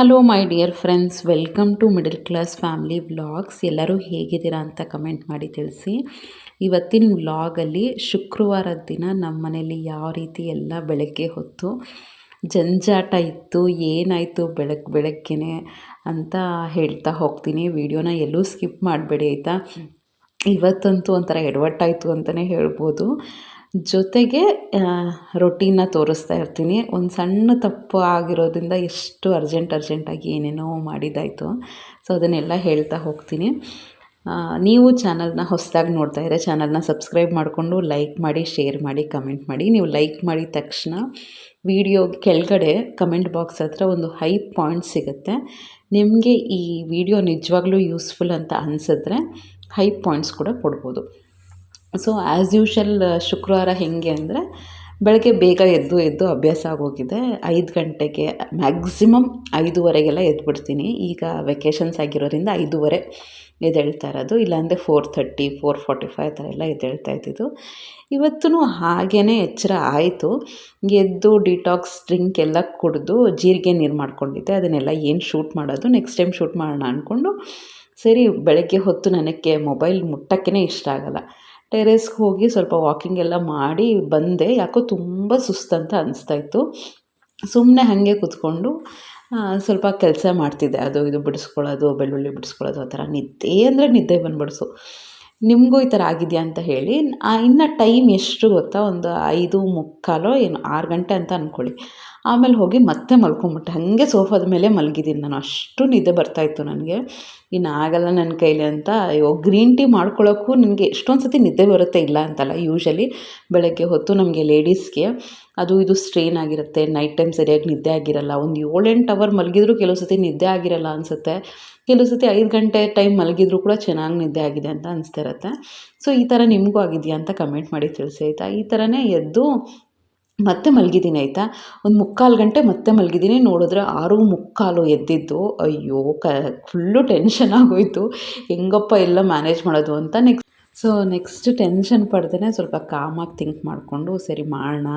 Hello my dear friends welcome to middle class family vlogs ಎಲ್ಲರೂ ಹೇಗಿದ್ದೀರಾ ಅಂತ comment ಮಾಡಿ ತಿಳಿಸಿ. ಇವತ್ತಿನ ವ್ಲಾಗಲ್ಲಿ ಶುಕ್ರವಾರದ ದಿನ ನಮ್ಮ ಮನೇಲಿ ಯಾವ ರೀತಿ ಎಲ್ಲ ಬೆಳಗ್ಗೆ ಹೊತ್ತು ಜಂಜಾಟ ಇತ್ತು, ಏನಾಯಿತು ಬೆಳಗ್ಗೆ ಬೆಳಗ್ಗೆನೆ ಅಂತ ಹೇಳ್ತಾ ಹೋಗ್ತೀನಿ. ವಿಡಿಯೋನ ಎಲ್ಲೂ ಸ್ಕಿಪ್ ಮಾಡಬೇಡಿ, ಆಯಿತಾ? ಇವತ್ತಂತೂ ಒಂಥರ ಎಡವಟ್ಟಾಯಿತು ಅಂತಲೇ ಹೇಳ್ಬೋದು. ಜೊತೆಗೆ ರೊಟೀನ ತೋರಿಸ್ತಾ ಇರ್ತೀನಿ. ಒಂದು ಸಣ್ಣ ತಪ್ಪು ಆಗಿರೋದ್ರಿಂದ ಎಷ್ಟು ಅರ್ಜೆಂಟ್ ಅರ್ಜೆಂಟಾಗಿ ಏನೇನೋ ಮಾಡಿದ್ದಾಯಿತು ಸೊ, ಅದನ್ನೆಲ್ಲ ಹೇಳ್ತಾ ಹೋಗ್ತೀನಿ. ನೀವು ಚಾನಲ್ನ ಹೊಸದಾಗಿ ನೋಡ್ತಾ ಇದ್ದರೆ ಚಾನಲ್ನ ಸಬ್ಸ್ಕ್ರೈಬ್ ಮಾಡಿಕೊಂಡು ಲೈಕ್ ಮಾಡಿ, ಶೇರ್ ಮಾಡಿ, ಕಮೆಂಟ್ ಮಾಡಿ. ನೀವು ಲೈಕ್ ಮಾಡಿದ ತಕ್ಷಣ ವಿಡಿಯೋ ಕೆಳಗಡೆ ಕಮೆಂಟ್ ಬಾಕ್ಸ್ ಹತ್ರ ಒಂದು ಹೈ ಪಾಯಿಂಟ್ ಸಿಗುತ್ತೆ. ನಿಮಗೆ ಈ ವಿಡಿಯೋ ನಿಜವಾಗ್ಲೂ ಯೂಸ್ಫುಲ್ ಅಂತ ಅನಿಸಿದ್ರೆ ಹೈ ಪಾಯಿಂಟ್ಸ್ ಕೂಡ ಕೊಡ್ಬೋದು. ಸೊ ಆ್ಯಸ್ ಯೂಶಲ್ ಶುಕ್ರವಾರ ಹೇಗೆ ಅಂದರೆ ಬೆಳಗ್ಗೆ ಬೇಗ ಎದ್ದು ಎದ್ದು ಅಭ್ಯಾಸ ಆಗೋಗಿದೆ. ಐದು ಗಂಟೆಗೆ ಮ್ಯಾಕ್ಸಿಮಮ್ ಐದೂವರೆಗೆಲ್ಲ ಎದ್ಬಿಡ್ತೀನಿ. ಈಗ ವೆಕೇಷನ್ಸ್ ಆಗಿರೋದ್ರಿಂದ ಐದೂವರೆ ಎದ್ದೇಳ್ತಾ ಇರೋದು. ಇಲ್ಲಾಂದರೆ four thirty four forty five ಥರ ಎಲ್ಲ ಎದ್ದೇಳ್ತಾ ಇದ್ದಿದ್ದು. ಇವತ್ತೂ ಹಾಗೇ ಎಚ್ಚರ ಆಯಿತು. ಎದ್ದು ಡಿಟಾಕ್ಸ್ ಡ್ರಿಂಕ್ ಎಲ್ಲ ಕುಡಿದು ಜೀರಿಗೆ ನೀರು ಮಾಡ್ಕೊಂಡಿದ್ದೆ. ಅದನ್ನೆಲ್ಲ ಏನು ಶೂಟ್ ಮಾಡೋದು? ನೆಕ್ಸ್ಟ್ ಟೈಮ್ ಶೂಟ್ ಮಾಡೋಣ ಅಂದ್ಕೊಂಡು ಸರಿ, ಬೆಳಗ್ಗೆ ಹೊತ್ತು ನನಗೆ ಮೊಬೈಲ್ ಮುಟ್ಟಕ್ಕೇ ಇಷ್ಟ ಆಗೋಲ್ಲ. ಟೆರೇಸ್ಗೆ ಹೋಗಿ ಸ್ವಲ್ಪ ವಾಕಿಂಗ್ ಎಲ್ಲ ಮಾಡಿ ಬಂದೆ. ಯಾಕೋ ತುಂಬ ಸುಸ್ತಂತ ಅನಿಸ್ತಾಯಿತ್ತು ಸುಮ್ಮನೆ ಹಾಗೆ ಕೂತ್ಕೊಂಡು ಸ್ವಲ್ಪ ಕೆಲಸ ಮಾಡ್ತಿದ್ದೆ. ಅದು ಇದು ಬಿಡಿಸ್ಕೊಳ್ಳೋದು, ಬೆಳ್ಳುಳ್ಳಿ ಬಿಡಿಸ್ಕೊಳ್ಳೋದು, ಆ ಥರ ನಿದ್ದೆ ಅಂದರೆ ನಿದ್ದೆ ಬಂದ್ಬಿಡ್ಸು ನಿಮಗೂ ಈ ಥರ ಆಗಿದೆಯಾ ಅಂತ ಹೇಳಿ ಇನ್ನು ಟೈಮ್ ಎಷ್ಟು ಗೊತ್ತಾ? ಒಂದು ಐದು ಮುಕ್ಕಾಲೋ ಏನು, ಆರು ಗಂಟೆ ಅಂತ ಅಂದ್ಕೊಳ್ಳಿ ಆಮೇಲೆ ಹೋಗಿ ಮತ್ತೆ ಮಲ್ಕೊಂಬಿಟ್ಟೆ. ಹಾಗೆ ಸೋಫಾದ ಮೇಲೆ ಮಲಗಿದ್ದೀನಿ ನಾನು. ಅಷ್ಟು ನಿದ್ದೆ ಬರ್ತಾಯಿತ್ತು ನನಗೆ. ಇನ್ನು ಆಗಲ್ಲ ನನ್ನ ಕೈಲಿ ಅಂತ. ಅಯ್ಯೋ, ಗ್ರೀನ್ ಟೀ ಮಾಡ್ಕೊಳ್ಳೋಕ್ಕೂ ನನಗೆ ಎಷ್ಟೊಂದು ಸತಿ ನಿದ್ದೆ ಬರುತ್ತೆ ಇಲ್ಲ ಅಂತಲ್ಲ, ಯೂಶಲಿ. ಬೆಳಗ್ಗೆ ಹೊತ್ತು ನಮಗೆ ಲೇಡೀಸ್ಗೆ ಅದು ಇದು ಸ್ಟ್ರೈನ್ ಆಗಿರುತ್ತೆ. ನೈಟ್ ಟೈಮ್ ಸರಿಯಾಗಿ ನಿದ್ದೆ ಆಗಿರಲ್ಲ. ಒಂದು ಏಳೆಂಟು ಅವರ್ ಮಲಗಿದ್ರು ಕೆಲವು ಸತಿ ನಿದ್ದೆ ಆಗಿರಲ್ಲ ಅನಿಸುತ್ತೆ. ಕೆಲವು ಸತಿ ಐದು ಗಂಟೆ ಟೈಮ್ ಮಲಗಿದ್ರು ಕೂಡ ಚೆನ್ನಾಗಿ ನಿದ್ದೆ ಆಗಿದೆ ಅಂತ ಅನಿಸ್ತಿರತ್ತೆ ಸೊ ಈ ಥರ ನಿಮಗೂ ಆಗಿದೆಯಾ ಅಂತ ಕಮೆಂಟ್ ಮಾಡಿ ತಿಳಿಸಿ ಆಯಿತಾ? ಈ ಥರನೇ ಎದ್ದು ಮತ್ತೆ ಮಲಗಿದ್ದೀನಿ ಆಯಿತಾ? ಒಂದು ಮುಕ್ಕಾಲು ಗಂಟೆ ಮತ್ತೆ ಮಲಗಿದ್ದೀನಿ. ನೋಡಿದ್ರೆ ಆರು ಮುಕ್ಕಾಲು ಎದ್ದಿದ್ದು. ಅಯ್ಯೋ, ಕ ಫುಲ್ಲು ಟೆನ್ಷನ್ ಆಗೋಯಿತು. ಹೆಂಗಪ್ಪ ಎಲ್ಲ ಮ್ಯಾನೇಜ್ ಮಾಡೋದು ಅಂತ ನೆಕ್ಸ್ಟ್ ಸೊ ನೆಕ್ಸ್ಟ್ ಟೆನ್ಷನ್ ಪಡ್ದೇ ಸ್ವಲ್ಪ ಕಾಮಾಗಿ ಥಿಂಕ್ ಮಾಡಿಕೊಂಡು, ಸರಿ ಮಾಡೋಣ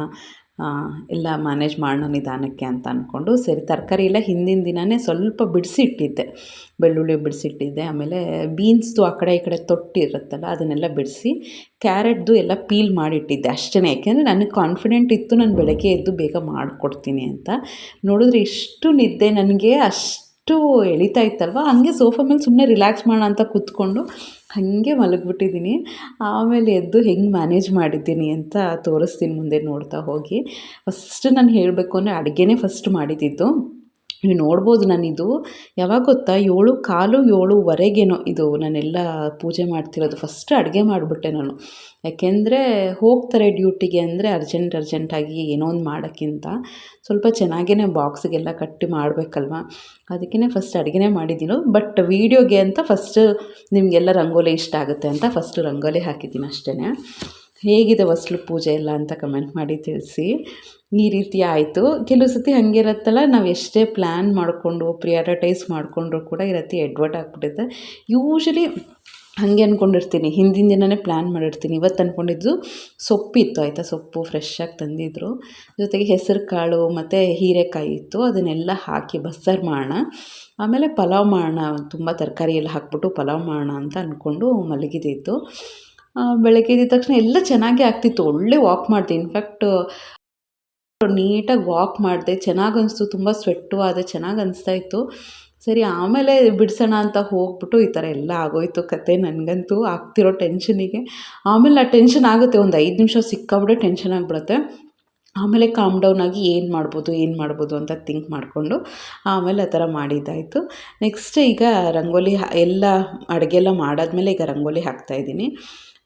ಎಲ್ಲ ಮ್ಯಾನೇಜ್ ಮಾಡೋಣ ನಿಧಾನಕ್ಕೆ ಅಂತ ಅಂದ್ಕೊಂಡು ಸರಿ ತರಕಾರಿ ಎಲ್ಲ ಹಿಂದಿನ ದಿನವೇ ಸ್ವಲ್ಪ ಬಿಡಿಸಿಟ್ಟಿದ್ದೆ. ಬೆಳ್ಳುಳ್ಳಿ ಬಿಡಿಸಿಟ್ಟಿದ್ದೆ. ಆಮೇಲೆ ಬೀನ್ಸ್ದು ಆ ಕಡೆ ಈ ಕಡೆ ತೊಟ್ಟಿರುತ್ತಲ್ಲ, ಅದನ್ನೆಲ್ಲ ಬಿಡಿಸಿ ಕ್ಯಾರೆಟ್ದು ಎಲ್ಲ ಪೀಲ್ ಮಾಡಿಟ್ಟಿದ್ದೆ ಅಷ್ಟೇ ಯಾಕೆಂದರೆ ನನಗೆ ಕಾನ್ಫಿಡೆಂಟ್ ಇತ್ತು ನಾನು ಬೆಳಗ್ಗೆ ಎದ್ದು ಬೇಗ ಮಾಡಿಕೊಡ್ತೀನಿ ಅಂತ. ನೋಡಿದ್ರೆ ಇಷ್ಟು ನಿದ್ದೆ ನನಗೆ ಅಷ್ಟು ಎಳಿತಾ ಇತ್ತಲ್ವ? ಹಾಗೆ ಸೋಫಾ ಮೇಲೆ ಸುಮ್ಮನೆ ರಿಲ್ಯಾಕ್ಸ್ ಮಾಡೋಣ ಅಂತ ಕೂತ್ಕೊಂಡು ಹಾಗೆ ಮಲಗಿಬಿಟ್ಟಿದ್ದೀನಿ. ಆಮೇಲೆ ಎದ್ದು ಹೆಂಗೆ ಮ್ಯಾನೇಜ್ ಮಾಡಿದ್ದೀನಿ ಅಂತ ತೋರಿಸ್ತೀನಿ ಮುಂದೆ ನೋಡ್ತಾ ಹೋಗಿ. ಫಸ್ಟ್ ನಾನು ಹೇಳಬೇಕು ಅಂದರೆ ಅಡುಗೆನೇ ಫಸ್ಟ್ ಮಾಡಿದ್ದಿದ್ದು ನೀವು ನೋಡ್ಬೋದು ನಾನಿದು ಯಾವಾಗ ಗೊತ್ತಾ? ಏಳು ಕಾಲು ಏಳುವರೆಗೇನೋ ಇದು ನಾನೆಲ್ಲ ಪೂಜೆ ಮಾಡ್ತಿರೋದು. ಫಸ್ಟ್ ಅಡುಗೆ ಮಾಡಿಬಿಟ್ಟೆ ನಾನು. ಯಾಕೆಂದರೆ ಹೋಗ್ತಾರೆ ಡ್ಯೂಟಿಗೆ ಅಂದರೆ ಅರ್ಜೆಂಟ್, ಅರ್ಜೆಂಟಾಗಿ ಏನೋ ಒಂದು ಮಾಡೋಕ್ಕಿಂತ ಸ್ವಲ್ಪ ಚೆನ್ನಾಗೇ ಬಾಕ್ಸಿಗೆಲ್ಲ ಕಟ್ಟಿ ಮಾಡಬೇಕಲ್ವ? ಅದಕ್ಕೇ ಫಸ್ಟ್ ಅಡುಗೆನೇ ಮಾಡಿದ್ದೀನೋ. ಬಟ್ ವೀಡಿಯೋಗೆ ಅಂತ ಫಸ್ಟ್ ನಿಮಗೆಲ್ಲ ರಂಗೋಲಿ ಇಷ್ಟ ಆಗುತ್ತೆ ಅಂತ ಫಸ್ಟು ರಂಗೋಲಿ ಹಾಕಿದ್ದೀನಿ ಅಷ್ಟೇ ಹೇಗಿದೆ ವಸ್ಲು ಪೂಜೆ ಎಲ್ಲ ಅಂತ ಕಮೆಂಟ್ ಮಾಡಿ ತಿಳಿಸಿ. ಈ ರೀತಿ ಆಯಿತು. ಕೆಲವು ಸತಿ ಹಾಗೆ ಇರುತ್ತಲ್ಲ, ನಾವು ಎಷ್ಟೇ ಪ್ಲ್ಯಾನ್ ಮಾಡಿಕೊಂಡು ಪ್ರಿಯಾರಿಟೈಸ್ ಮಾಡಿಕೊಂಡ್ರು ಕೂಡ ಈ ರೀತಿ ಎಡ್ವರ್ಟ್ ಆಗಿಬಿಡುತ್ತೆ. ಯೂಶಲಿ ಹಾಗೆ ಅಂದ್ಕೊಂಡಿರ್ತೀನಿ ಹಿಂದಿನ ದಿನವೇ ಪ್ಲ್ಯಾನ್ ಮಾಡಿರ್ತೀನಿ. ಇವತ್ತು ಅಂದ್ಕೊಂಡಿದ್ದು ಸೊಪ್ಪಿತ್ತು, ಆಯಿತಾ? ಸೊಪ್ಪು ಫ್ರೆಶ್ಶಾಗಿ ತಂದಿದ್ದರು ಜೊತೆಗೆ ಹೆಸರು ಕಾಳು ಮತ್ತು ಹೀರೆಕಾಯಿ ಇತ್ತು. ಅದನ್ನೆಲ್ಲ ಹಾಕಿ ಬಸ್ಸಾರು ಮಾಡೋಣ ಆಮೇಲೆ ಪಲಾವ್ ಮಾಡೋಣ ತುಂಬ ತರಕಾರಿ ಎಲ್ಲ ಹಾಕ್ಬಿಟ್ಟು ಪಲಾವ್ ಮಾಡೋಣ ಅಂತ ಅಂದ್ಕೊಂಡು ಮಲಗಿದ್ದಿತ್ತು ಬೆಳಗ್ಗೆ ಎದ್ದ ತಕ್ಷಣ ಎಲ್ಲ ಚೆನ್ನಾಗೇ ಆಗ್ತಿತ್ತು. ಒಳ್ಳೆ ವಾಕ್ ಮಾಡ್ತೀನಿ ಇನ್ಫ್ಯಾಕ್ಟ್ ನೀಟಾಗಿ ವಾಕ್ ಮಾಡಿದೆ. ಚೆನ್ನಾಗಿ ಅನಿಸ್ತು, ತುಂಬ ಸ್ವೆಟ್ಟು ಆದರೆ ಚೆನ್ನಾಗಿ ಅನಿಸ್ತಾ ಇತ್ತು. ಸರಿ, ಆಮೇಲೆ ಬಿಡಿಸೋಣ ಅಂತ ಹೋಗ್ಬಿಟ್ಟು ಈ ಥರ ಎಲ್ಲ ಆಗೋಯ್ತು ಕತೆ ನನಗಂತೂ, ಆಗ್ತಿರೋ ಟೆನ್ಷನಿಗೆ ಆಮೇಲೆ ಆ ಟೆನ್ಷನ್ ಆಗುತ್ತೆ, ಒಂದು ಐದು ನಿಮಿಷ ಸಿಕ್ಕಾಬಿಟ್ಟೆ ಟೆನ್ಷನ್ ಆಗಿಬಿಡುತ್ತೆ. ಆಮೇಲೆ ಕಾಮ್ ಡೌನ್ ಆಗಿ ಏನು ಮಾಡ್ಬೋದು ಏನು ಮಾಡ್ಬೋದು ಅಂತ ಥಿಂಕ್ ಮಾಡಿಕೊಂಡು ಆಮೇಲೆ ಆ ಥರ ಮಾಡಿದ್ದಾಯಿತು. ನೆಕ್ಸ್ಟ್ ಈಗ ರಂಗೋಲಿ ಎಲ್ಲ ಅಡುಗೆ ಎಲ್ಲ ಮಾಡಾದ್ಮೇಲೆ ಈಗ ರಂಗೋಲಿ ಹಾಕ್ತಾಯಿದ್ದೀನಿ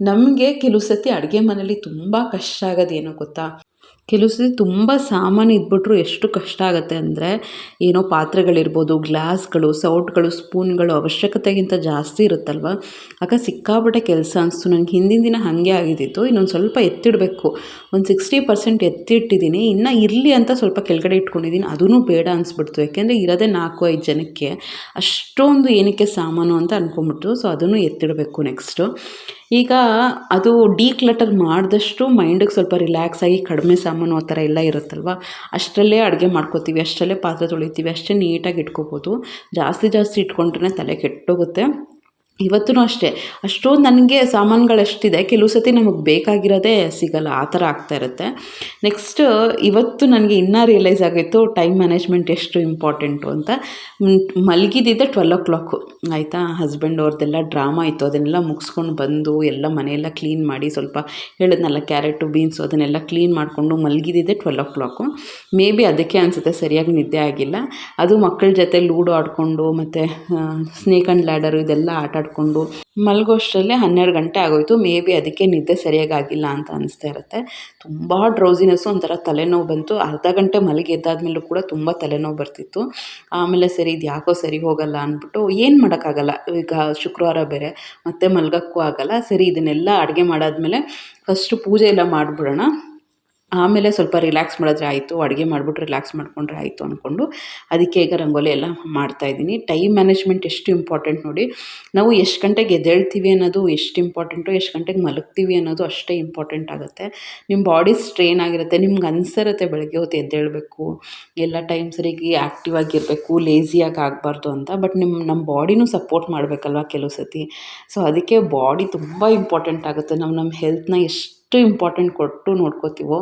ನಮಗೆ ಕೆಲವು ಸತಿ ಅಡುಗೆ ಮನೇಲಿ ತುಂಬ ಕಷ್ಟ ಆಗೋದೇನೋ ಗೊತ್ತಾ? ಕೆಲವು ಸತಿ ತುಂಬ ಸಾಮಾನು ಇದ್ಬಿಟ್ರು ಎಷ್ಟು ಕಷ್ಟ ಆಗುತ್ತೆ ಅಂದರೆ ಏನೋ ಪಾತ್ರೆಗಳಿರ್ಬೋದು, ಗ್ಲಾಸ್ಗಳು, ಸೌಟ್ಗಳು, ಸ್ಪೂನ್ಗಳು ಅವಶ್ಯಕತೆಗಿಂತ ಜಾಸ್ತಿ ಇರುತ್ತಲ್ವ? ಆಗ ಸಿಕ್ಕಾಪಟ್ಟೆ ಕೆಲಸ ಅನಿಸ್ತು. ನಂಗೆ ಹಿಂದಿನ ದಿನ ಹಾಗೆ ಆಗಿದ್ದಿತ್ತು. ಇನ್ನೊಂದು ಸ್ವಲ್ಪ ಎತ್ತಿಡಬೇಕು. ಒಂದು ಸಿಕ್ಸ್ಟಿ ಪರ್ಸೆಂಟ್ ಎತ್ತಿಟ್ಟಿದ್ದೀನಿ. ಇನ್ನೂ ಇರಲಿ ಅಂತ ಸ್ವಲ್ಪ ಕೆಳಗಡೆ ಇಟ್ಕೊಂಡಿದ್ದೀನಿ. ಅದೂ ಬೇಡ ಅನಿಸ್ಬಿಡ್ತು. ಯಾಕೆಂದರೆ ಇರೋದೇ ನಾಲ್ಕು, ಐದು ಜನಕ್ಕೆ ಅಷ್ಟೊಂದು ಏನಕ್ಕೆ ಸಾಮಾನು ಅಂತ ಅಂದ್ಕೊಂಬಿಟ್ಟು ಸೊ, ಅದನ್ನು ಎತ್ತಿಡಬೇಕು ನೆಕ್ಸ್ಟು ಈಗ ಅದು ಕ್ಲಟರ್ ಮಾಡಿದಷ್ಟು ಮೈಂಡಿಗೆ ಸ್ವಲ್ಪ ರಿಲ್ಯಾಕ್ಸ್ ಆಗಿ ಕಡಿಮೆ ಮನೆ ಸಾಮಾನು ಆ ಥರ ಎಲ್ಲ ಇರುತ್ತಲ್ವ? ಅಷ್ಟರಲ್ಲೇ ಅಡುಗೆ ಮಾಡ್ಕೋತೀವಿ, ಅಷ್ಟರಲ್ಲೇ ಪಾತ್ರೆ ತೊಳಿತೀವಿ, ಅಷ್ಟೇ ನೀಟಾಗಿ ಇಟ್ಕೋಬೋದು. ಜಾಸ್ತಿ ಜಾಸ್ತಿ ಇಟ್ಕೊಂಡ್ರೆ ತಲೆ ಕೆಟ್ಟೋಗುತ್ತೆ. ಇವತ್ತೂ ಅಷ್ಟೇ. ಅಷ್ಟೊಂದು ನನಗೆ ಸಾಮಾನುಗಳಷ್ಟಿದೆ. ಕೆಲವು ಸತಿ ನಮಗೆ ಬೇಕಾಗಿರೋದೇ ಸಿಗಲ್ಲ. ಆ ಥರ ಆಗ್ತಾ ಇರುತ್ತೆ. ನೆಕ್ಸ್ಟ್ ಇವತ್ತು ನನಗೆ ಇನ್ನೂ ರಿಯಲೈಸ್ ಆಗಿತ್ತು ಟೈಮ್ ಮ್ಯಾನೇಜ್ಮೆಂಟ್ ಎಷ್ಟು ಇಂಪಾರ್ಟೆಂಟು ಅಂತ. ಮಲಗಿದ್ದಿದ್ದೆ ಟ್ವೆಲ್ ಓ ಕ್ಲಾಕು ಆಯಿತಾ? ಹಸ್ಬೆಂಡ್ ಅವ್ರದ್ದೆಲ್ಲ ಡ್ರಾಮಾ ಇತ್ತು. ಅದನ್ನೆಲ್ಲ ಮುಗಿಸ್ಕೊಂಡು ಬಂದು ಎಲ್ಲ ಮನೆಯೆಲ್ಲ ಕ್ಲೀನ್ ಮಾಡಿ ಸ್ವಲ್ಪ ಹೇಳಿದ್ನಲ್ಲ ಕ್ಯಾರೆಟು ಬೀನ್ಸು ಅದನ್ನೆಲ್ಲ ಕ್ಲೀನ್ ಮಾಡಿಕೊಂಡು ಮಲಗಿದ್ದಿದ್ದೆ twelve o'clock maybe ಅದಕ್ಕೆ ಅನಿಸುತ್ತೆ ಸರಿಯಾಗಿ ನಿದ್ದೆ ಆಗಿಲ್ಲ. ಅದು ಮಕ್ಕಳ ಜೊತೆ ಲೂಡೋ ಆಡಿಕೊಂಡು ಮತ್ತು ಸ್ನೇಕ್ ಆ್ಯಂಡ್ ಲ್ಯಾಡರು ಇದೆಲ್ಲ ಆಟ ಆಡಿಕೊಂಡು ಮಲಗೋಷ್ಟರಲ್ಲೇ ಹನ್ನೆರಡು ಗಂಟೆ ಆಗೋಯ್ತು. ಮೇ ಬಿ ಅದಕ್ಕೆ ನಿದ್ದೆ ಸರಿಯಾಗಿ ಆಗಿಲ್ಲ ಅಂತ ಅನಿಸ್ತಾ ಇರುತ್ತೆ. ತುಂಬ ಡ್ರೌಸಿನೆಸ್ ಒಂಥರ ತಲೆನೋವು ಬಂತು. ಅರ್ಧ ಗಂಟೆ ಮಲಗಿ ಎದ್ದಾದ್ಮೇಲೂ ಕೂಡ ತುಂಬ ತಲೆನೋವು ಬರ್ತಿತ್ತು. ಆಮೇಲೆ ಸರಿ, ಇದು ಯಾಕೋ ಸರಿ ಹೋಗಲ್ಲ ಅಂದ್ಬಿಟ್ಟು ಏನು ಮಾಡೋಕ್ಕಾಗಲ್ಲ. ಈಗ ಶುಕ್ರವಾರ ಬೇರೆ, ಮತ್ತೆ ಮಲ್ಗೋಕ್ಕೂ ಆಗಲ್ಲ. ಸರಿ, ಇದನ್ನೆಲ್ಲ ಅಡುಗೆ ಮಾಡಾದ್ಮೇಲೆ ಫಸ್ಟು ಪೂಜೆ ಎಲ್ಲ ಮಾಡಿಬಿಡೋಣ. ಆಮೇಲೆ ಸ್ವಲ್ಪ ರಿಲ್ಯಾಕ್ಸ್ ಮಾಡಿದ್ರೆ ಆಯಿತು, ಅಡುಗೆ ಮಾಡಿಬಿಟ್ಟು ರಿಲ್ಯಾಕ್ಸ್ ಮಾಡಿಕೊಂಡ್ರೆ ಆಯಿತು ಅಂದ್ಕೊಂಡು ಅದಕ್ಕೆ ಈಗ ರಂಗೋಲಿ ಎಲ್ಲ ಮಾಡ್ತಾಯಿದ್ದೀನಿ ಟೈಮ್ ಮ್ಯಾನೇಜ್ಮೆಂಟ್ ಎಷ್ಟು ಇಂಪಾರ್ಟೆಂಟ್ ನೋಡಿ, ನಾವು ಎಷ್ಟು ಗಂಟೆಗೆ ಎದ್ದೇಳ್ತೀವಿ ಅನ್ನೋದು ಎಷ್ಟು ಇಂಪಾರ್ಟೆಂಟು, ಎಷ್ಟು ಗಂಟೆಗೆ ಮಲಗ್ತೀವಿ ಅನ್ನೋದು ಅಷ್ಟೇ ಇಂಪಾರ್ಟೆಂಟ್ ಆಗುತ್ತೆ. ನಿಮ್ಮ ಬಾಡಿ ಸ್ಟ್ರೈನ್ ಆಗಿರುತ್ತೆ, ನಿಮ್ಗೆ ಅನಿಸಿರುತ್ತೆ ಬೆಳಗ್ಗೆ ಹೊತ್ತು ಎದ್ದೇಳಬೇಕು, ಎಲ್ಲ ಟೈಮ್ ಸರಿಗೆ ಆ್ಯಕ್ಟಿವ್ ಆಗಿರಬೇಕು ಲೇಸಿಯಾಗಿ ಆಗಬಾರ್ದು ಅಂತ, ಬಟ್ ನಿಮ್ಮ, ನಮ್ಮ ಬಾಡಿನೂ ಸಪೋರ್ಟ್ ಮಾಡಬೇಕಲ್ವ ಕೆಲವು ಸತಿ. ಸೊ ಅದಕ್ಕೆ ಬಾಡಿ ತುಂಬ ಇಂಪಾರ್ಟೆಂಟ್ ಆಗುತ್ತೆ. ನಾವು ನಮ್ಮ ಹೆಲ್ತ್ನ ಎಷ್ಟು ಎಷ್ಟು ಇಂಪಾರ್ಟೆಂಟ್ ಕೊಟ್ಟು ನೋಡ್ಕೋತೀವೋ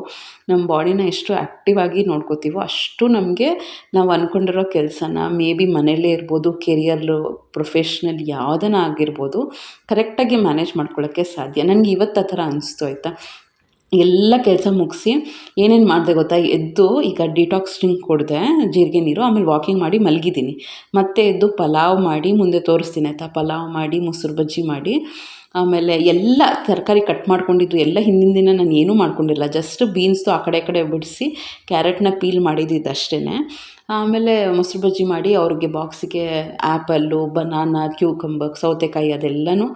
ನಮ್ಮ ಬಾಡಿನ ಎಷ್ಟು ಆ್ಯಕ್ಟಿವ್ ಆಗಿ ನೋಡ್ಕೋತೀವೋ, ಅಷ್ಟು ನಮಗೆ ನಾವು ಅಂದ್ಕೊಂಡಿರೋ ಕೆಲಸನ ಮೇ ಬಿ ಮನೆಯಲ್ಲೇ ಇರ್ಬೋದು ಕೆರಿಯರ್ಲು ಪ್ರೊಫೆಷ್ನಲ್ ಯಾವುದನ್ನ ಆಗಿರ್ಬೋದು ಕರೆಕ್ಟಾಗಿ ಮ್ಯಾನೇಜ್ ಮಾಡ್ಕೊಳ್ಳೋಕ್ಕೆ ಸಾಧ್ಯ. ನನಗೆ ಇವತ್ತು ಆ ಥರ ಅನಿಸ್ತು ಆಯಿತಾ? ಎಲ್ಲ ಕೆಲಸ ಮುಗಿಸಿ ಏನೇನು ಮಾಡಿದೆ ಗೊತ್ತಾ? ಎದ್ದು ಈಗ ಡಿಟಾಕ್ಸ್ ಡ್ರಿಂಕ್ ಕುಡಿದೆ, ಜೀರಿಗೆ ನೀರು, ಆಮೇಲೆ ವಾಕಿಂಗ್ ಮಾಡಿ ಮಲಗಿದ್ದೀನಿ. ಮತ್ತೆ ಎದ್ದು ಪಲಾವ್ ಮಾಡಿ ಮುಂದೆ ತೋರಿಸ್ತೀನಿ ಆಯಿತಾ? ಪಲಾವ್ ಮಾಡಿ, ಮೊಸರು ಬಜ್ಜಿ ಮಾಡಿ ಆಮೇಲೆ ಎಲ್ಲ ತರಕಾರಿ ಕಟ್ ಮಾಡ್ಕೊಂಡಿದ್ದು ಎಲ್ಲ ಹಿಂದಿನ ದಿನ ನಾನು ಏನೂ ಮಾಡ್ಕೊಂಡಿಲ್ಲ ಜಸ್ಟ್ ಬೀನ್ಸ್ದು ಆ ಕಡೆ ಈ ಕಡೆ ಬಿಡಿಸಿ ಕ್ಯಾರೆಟ್ನ ಪೀಲ್ ಮಾಡಿದ್ದಿದ್ದು ಅಷ್ಟೇ ಆಮೇಲೆ ಮೊಸರು ಬಜ್ಜಿ ಮಾಡಿ ಅವ್ರಿಗೆ ಬಾಕ್ಸಿಗೆ ಆ್ಯಪಲ್ಲು, ಬನಾನಾ, ಕ್ಯೂಕಂಬರ್, ಸೌತೆಕಾಯಿ ಅದೆಲ್ಲನೂ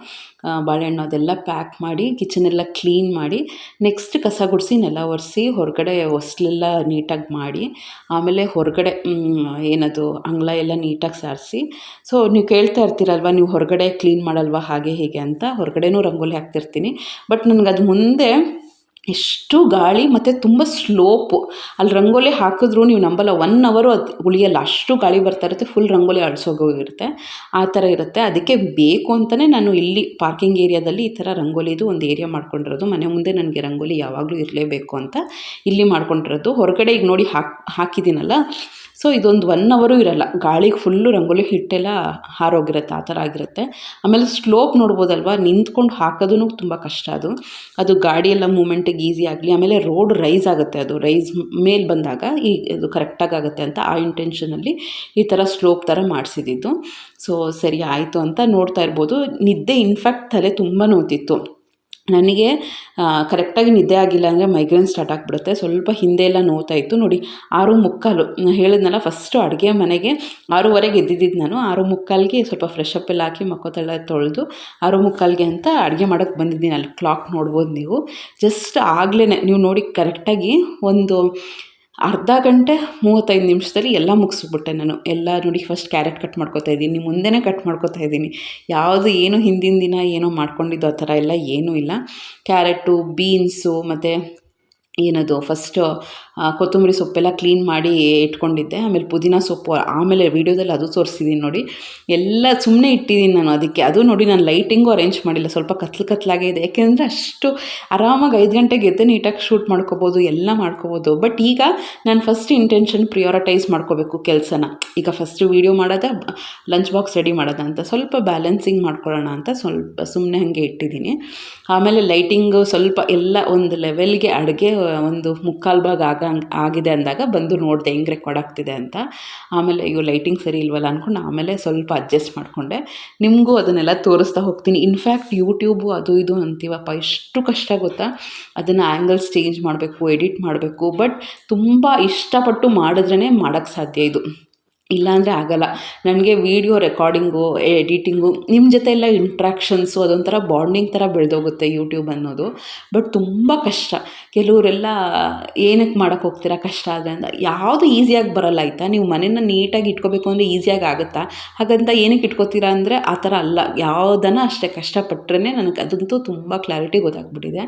ಬಾಳೆಹಣ್ಣು ಅದೆಲ್ಲ ಪ್ಯಾಕ್ ಮಾಡಿ ಕಿಚನೆಲ್ಲ ಕ್ಲೀನ್ ಮಾಡಿ ನೆಕ್ಸ್ಟ್ ಕಸ ಗುಡಿಸಿ ನೆಲ ಒರೆಸಿ ಹೊರಗಡೆ ಹೊಸ್ಲೆಲ್ಲ ನೀಟಾಗಿ ಮಾಡಿ ಆಮೇಲೆ ಹೊರಗಡೆ ಏನದು ಅಂಗಳ ಎಲ್ಲ ನೀಟಾಗಿ ಸಾರಿಸಿ. ಸೊ ನೀವು ಕೇಳ್ತಾ ಇರ್ತೀರಲ್ವ, ನೀವು ಹೊರಗಡೆ ಕ್ಲೀನ್ ಮಾಡಲ್ವಾ, ಹಾಗೆ ಹೀಗೆ ಅಂತ. ಹೊರಗಡೆನೂ ರಂಗೋಲಿ ಹಾಕ್ತಿರ್ತೀನಿ. ಬಟ್ ನನಗದು ಮುಂದೆ ಎಷ್ಟು ಗಾಳಿ ಮತ್ತು ತುಂಬ ಸ್ಲೋಪು ಅಲ್ಲಿ ರಂಗೋಲಿ ಹಾಕಿದ್ರು ನೀವು ನಂಬಲ್ಲ ಒನ್ ಅವರು ಅದು ಉಳಿಯಲ್ಲ. ಅಷ್ಟು ಗಾಳಿ ಬರ್ತಾ ಇರುತ್ತೆ ಫುಲ್ ರಂಗೋಲಿ ಅಳಿಸೋಗೋಗಿರುತ್ತೆ ಆ ಥರ ಇರುತ್ತೆ. ಅದಕ್ಕೆ ಬೇಕು ಅಂತಲೇ ನಾನು ಇಲ್ಲಿ ಪಾರ್ಕಿಂಗ್ ಏರಿಯಾದಲ್ಲಿ ಈ ಥರ ರಂಗೋಲಿದು ಒಂದು ಏರಿಯಾ ಮಾಡ್ಕೊಂಡಿರೋದು. ಮನೆ ಮುಂದೆ ನನಗೆ ರಂಗೋಲಿ ಯಾವಾಗಲೂ ಇರಲೇಬೇಕು ಅಂತ ಇಲ್ಲಿ ಮಾಡ್ಕೊಂಡಿರೋದು. ಹೊರಗಡೆ ಈಗ ನೋಡಿ ಹಾಕಿ, ಹಾಕಿದ್ದೀನಲ್ಲ ಸೊ ಇದೊಂದು ಒನ್ ಅವರು ಇರಲ್ಲ. ಗಾಳಿಗೆ ಫುಲ್ಲು ರಂಗೋಲಿ ಹಿಟ್ಟೆಲ್ಲ ಹಾರೋಗಿರುತ್ತೆ, ಆ ಥರ ಆಗಿರುತ್ತೆ. ಆಮೇಲೆ ಸ್ಲೋಪ್ ನೋಡ್ಬೋದಲ್ವ? ನಿಂತ್ಕೊಂಡು ಹಾಕೋದೂ ತುಂಬ ಕಷ್ಟ ಅದು. ಅದು ಗಾಡಿಯೆಲ್ಲ ಮೂಮೆಂಟಿಗೆ ಈಸಿ ಆಗಲಿ, ಆಮೇಲೆ ರೋಡ್ ರೈಸ್ ಆಗುತ್ತೆ ಅದು. ರೈಸ್ ಮೇಲೆ ಬಂದಾಗ ಈ ಇದು ಕರೆಕ್ಟಾಗಿ ಆಗುತ್ತೆ ಅಂತ ಆ ಇಂಟೆನ್ಷನಲ್ಲಿ ಈ ಥರ ಸ್ಲೋಪ್ ಥರ ಮಾಡಿಸಿದ್ದು ಸೊ ಸರಿ, ಆಯಿತು ಅಂತ ನೋಡ್ತಾ ಇರ್ಬೋದು. ನಿದ್ದೆ ಇನ್ಫ್ಯಾಕ್ಟ್ ತಲೆ ತುಂಬ ನೋವ್ತಿತ್ತು ನನಗೆ ಕರೆಕ್ಟಾಗಿ ನಿದ್ದೆ ಆಗಿಲ್ಲ ಅಂದರೆ ಮೈಗ್ರೇನ್ ಸ್ಟಾರ್ಟ್ ಆಗಿಬಿಡುತ್ತೆ. ಸ್ವಲ್ಪ ಹಿಂದೆ ಎಲ್ಲ ನೋವ್ತಾ ಇತ್ತು. ನೋಡಿ, ಆರು ಮುಕ್ಕಾಲು ಹೇಳಿದ್ನಲ್ಲ ಫಸ್ಟು ಅಡುಗೆ ಮನೆಗೆ ಆರೂವರೆಗೆ ಎದ್ದಿದ್ದು ನಾನು. ಆರು ಮುಕ್ಕಾಲಿಗೆ ಸ್ವಲ್ಪ ಫ್ರೆಶ್ ಅಪ್ ಎಲ್ಲ ಹಾಕಿ ಮಕ್ಕೋತೆಲ್ಲ ತೊಳೆದು ಆರು ಮುಕ್ಕಾಲಿಗೆ ಅಂತ ಅಡುಗೆ ಮಾಡೋಕ್ಕೆ ಬಂದಿದ್ದೀನಿ. ಅಲ್ಲಿ ಕ್ಲಾಕ್ ನೋಡ್ಬೋದು ನೀವು. ಜಸ್ಟ್ ಆಗಲೇ ನೀವು ನೋಡಿ ಕರೆಕ್ಟಾಗಿ ಒಂದು ಅರ್ಧ ಗಂಟೆ ಮೂವತ್ತೈದು ನಿಮಿಷದಲ್ಲಿ ಎಲ್ಲ ಮುಗಿಸ್ಬಿಟ್ಟೆ ನಾನು. ಎಲ್ಲ ನೋಡಿ ಫಸ್ಟ್ ಕ್ಯಾರೆಟ್ ಕಟ್ ಮಾಡ್ಕೊತಾ ಇದ್ದೀನಿ. ಮುಂದೆನೇ ಕಟ್ ಮಾಡ್ಕೊತಾ ಇದ್ದೀನಿ. ಯಾವುದು ಏನು ಹಿಂದಿನ ದಿನ ಏನೋ ಮಾಡ್ಕೊಂಡಿದ್ದು ಆ ಥರ ಎಲ್ಲ ಏನೂ ಇಲ್ಲ. ಕ್ಯಾರೆಟು ಬೀನ್ಸು ಮತ್ತು ಏನದು ಫಸ್ಟು ಕೊತ್ತಂಬರಿ ಸೊಪ್ಪೆಲ್ಲ ಕ್ಲೀನ್ ಮಾಡಿ ಇಟ್ಕೊಂಡಿದ್ದೆ. ಆಮೇಲೆ ಪುದೀನ ಸೊಪ್ಪು, ಆಮೇಲೆ ವೀಡಿಯೋದಲ್ಲಿ ಅದು ತೋರಿಸಿದ್ದೀನಿ ನೋಡಿ. ಎಲ್ಲ ಸುಮ್ಮನೆ ಇಟ್ಟಿದ್ದೀನಿ ನಾನು ಅದಕ್ಕೆ. ಅದು ನೋಡಿ ನಾನು ಲೈಟಿಂಗು ಅರೇಂಜ್ ಮಾಡಿಲ್ಲ. ಸ್ವಲ್ಪ ಕತ್ಲು ಕತ್ಲಾಗೇ ಇದೆ. ಯಾಕೆಂದರೆ ಅಷ್ಟು ಆರಾಮಾಗಿ ಐದು ಗಂಟೆಗೆ ಎದ್ದು ನೀಟಾಗಿ ಶೂಟ್ ಮಾಡ್ಕೋಬೋದು, ಎಲ್ಲ ಮಾಡ್ಕೋಬೋದು. ಬಟ್ ಈಗ ನಾನು ಫಸ್ಟ್ ಇಂಟೆನ್ಷನ್ ಪ್ರಿಯೋರಿಟೈಸ್ ಮಾಡ್ಕೋಬೇಕು ಕೆಲಸನ. ಈಗ ಫಸ್ಟು ವೀಡಿಯೋ ಮಾಡೋದ ಲಂಚ್ ಬಾಕ್ಸ್ ರೆಡಿ ಮಾಡೋದ ಅಂತ. ಸ್ವಲ್ಪ ಬ್ಯಾಲೆನ್ಸಿಂಗ್ ಮಾಡ್ಕೊಳ್ಳೋಣ ಅಂತ ಸ್ವಲ್ಪ ಸುಮ್ಮನೆ ಹಾಗೆ ಇಟ್ಟಿದ್ದೀನಿ ಆಮೇಲೆ ಲೈಟಿಂಗು ಸ್ವಲ್ಪ ಎಲ್ಲ ಒಂದು ಲೆವೆಲ್ಗೆ ಅಡುಗೆ, ಒಂದು ಮುಕ್ಕಾಲು ಭಾಗ ಆಗ ಆಗಿದೆ ಅಂದಾಗ ಬಂದು ನೋಡಿದೆ ಹೆಂಗೆ ರೆಕಾರ್ಡ್ ಆಗ್ತಿದೆ ಅಂತ. ಆಮೇಲೆ ಅಯ್ಯೋ ಲೈಟಿಂಗ್ ಸರಿ ಇಲ್ವಲ್ಲ ಅಂದ್ಕೊಂಡು ಆಮೇಲೆ ಸ್ವಲ್ಪ ಅಡ್ಜಸ್ಟ್ ಮಾಡಿಕೊಂಡೆ. ನಿಮಗೂ ಅದನ್ನೆಲ್ಲ ತೋರಿಸ್ತಾ ಹೋಗ್ತೀನಿ. ಇನ್ಫ್ಯಾಕ್ಟ್ ಯೂಟ್ಯೂಬು ಅದು ಇದು ಅಂತೀವಪ್ಪ, ಎಷ್ಟು ಕಷ್ಟ ಗೊತ್ತಾ? ಅದನ್ನು ಆ್ಯಂಗಲ್ಸ್ ಚೇಂಜ್ ಮಾಡಬೇಕು ಎಡಿಟ್ ಮಾಡಬೇಕು ಬಟ್ ತುಂಬ ಇಷ್ಟಪಟ್ಟು ಮಾಡಿದ್ರೇ ಮಾಡೋಕ್ಕೆ ಸಾಧ್ಯ ಇದು. ಇಲ್ಲಾಂದರೆ ಆಗಲ್ಲ. ನನಗೆ ವೀಡಿಯೋ ರೆಕಾರ್ಡಿಂಗು ಎಡಿಟಿಂಗು ನಿಮ್ಮ ಜೊತೆ ಎಲ್ಲ ಇಂಟ್ರ್ಯಾಕ್ಷನ್ಸು ಅದೊಂಥರ ಬಾಂಡಿಂಗ್ ಥರ ಬೆಳೆದೋಗುತ್ತೆ ಯೂಟ್ಯೂಬ್ ಅನ್ನೋದು. ಬಟ್ ತುಂಬ ಕಷ್ಟ. ಕೆಲವರೆಲ್ಲ ಏನಕ್ಕೆ ಮಾಡೋಕ್ಕೆ ಹೋಗ್ತೀರಾ? ಕಷ್ಟ ಆದರೆ ಅಂತ. ಯಾವುದು ಈಸಿಯಾಗಿ ಬರಲ್ಲ ಆಯಿತಾ? ನೀವು ಮನೇನ ನೀಟಾಗಿ ಇಟ್ಕೋಬೇಕು ಅಂದರೆ ಈಸಿಯಾಗಿ ಆಗುತ್ತಾ? ಹಾಗಂತ ಏನಕ್ಕೆ ಇಟ್ಕೋತೀರಾ ಅಂದರೆ ಆ ಥರ ಅಲ್ಲ. ಯಾವುದನ್ನು ಅಷ್ಟೇ ಕಷ್ಟಪಟ್ಟರೆ ನನಗೆ ಅದಂತೂ ತುಂಬ ಕ್ಲಾರಿಟಿ ಗೊತ್ತಾಗ್ಬಿಟ್ಟಿದೆ.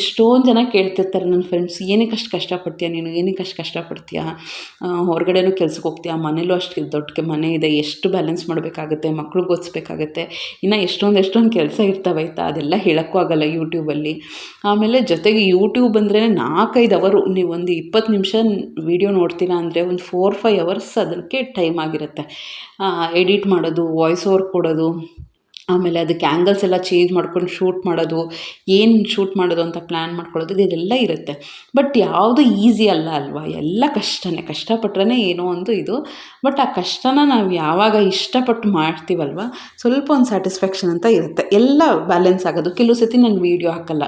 ಎಷ್ಟೊಂದು ಜನ ಕೇಳ್ತಿರ್ತಾರೆ ನನ್ನ ಫ್ರೆಂಡ್ಸ್ ಏನಕ್ಕೆ ಅಷ್ಟು ಕಷ್ಟಪಡ್ತೀಯ ನೀನು? ಏನಕ್ಕೆ ಅಷ್ಟು ಕಷ್ಟಪಡ್ತೀಯಾ? ಹೊರಗಡೆನೂ ಕೆಲ್ಸಕ್ಕೆ ಹೋಗ್ತೀಯಾ? ಮನೇಲೂ ಅಷ್ಟು ದೊಡ್ಡಕ್ಕೆ ಮನೆ ಇದೆ, ಎಷ್ಟು ಬ್ಯಾಲೆನ್ಸ್ ಮಾಡಬೇಕಾಗುತ್ತೆ, ಮಕ್ಳಿಗೆ ಓದಿಸ್ಬೇಕಾಗತ್ತೆ, ಇನ್ನು ಎಷ್ಟೊಂದು ಎಷ್ಟೊಂದು ಕೆಲಸ ಇರ್ತವೆ ಆಯಿತಾ ಅದೆಲ್ಲ ಹೇಳೋಕ್ಕೂ ಆಗೋಲ್ಲ ಯೂಟ್ಯೂಬಲ್ಲಿ ಆಮೇಲೆ ಜೊತೆಗೆ ಯೂಟ್ಯೂಬ್ ಅಂದರೆ ನಾಲ್ಕೈದು ಅವರು, ನೀವು ಒಂದು ಇಪ್ಪತ್ತು ನಿಮಿಷ ವೀಡಿಯೋ ನೋಡ್ತೀರಾ ಅಂದರೆ ಒಂದು ಫೋರ್ ಫೈವ್ ಅವರ್ಸ್ ಅದಕ್ಕೆ ಟೈಮ್ ಆಗಿರುತ್ತೆ. ಎಡಿಟ್ ಮಾಡೋದು ವಾಯ್ಸ್ ಓವರ್ ಕೊಡೋದು ಆಮೇಲೆ ಅದಕ್ಕೆ ಆ್ಯಂಗಲ್ಸ್ ಎಲ್ಲ ಚೇಂಜ್ ಮಾಡ್ಕೊಂಡು ಶೂಟ್ ಮಾಡೋದು, ಏನು ಶೂಟ್ ಮಾಡೋದು ಅಂತ ಪ್ಲ್ಯಾನ್ ಮಾಡ್ಕೊಳ್ಳೋದು ಇದೆಲ್ಲ ಇರುತ್ತೆ. ಬಟ್ ಯಾವುದು ಈಸಿ ಅಲ್ಲ ಅಲ್ವಾ? ಎಲ್ಲ ಕಷ್ಟನೇ. ಕಷ್ಟಪಟ್ರೇ ಏನೋ ಒಂದು ಇದು. ಬಟ್ ಆ ಕಷ್ಟನ ನಾವು ಯಾವಾಗ ಇಷ್ಟಪಟ್ಟು ಮಾಡ್ತೀವಲ್ವ? ಸ್ವಲ್ಪ ಒಂದು ಸ್ಯಾಟಿಸ್ಫ್ಯಾಕ್ಷನ್ ಅಂತ ಇರುತ್ತೆ. ಎಲ್ಲ ಬ್ಯಾಲೆನ್ಸ್ ಆಗೋದು. ಕೆಲವು ಸತಿ ನಾನು ವೀಡಿಯೋ ಹಾಕಲ್ಲ.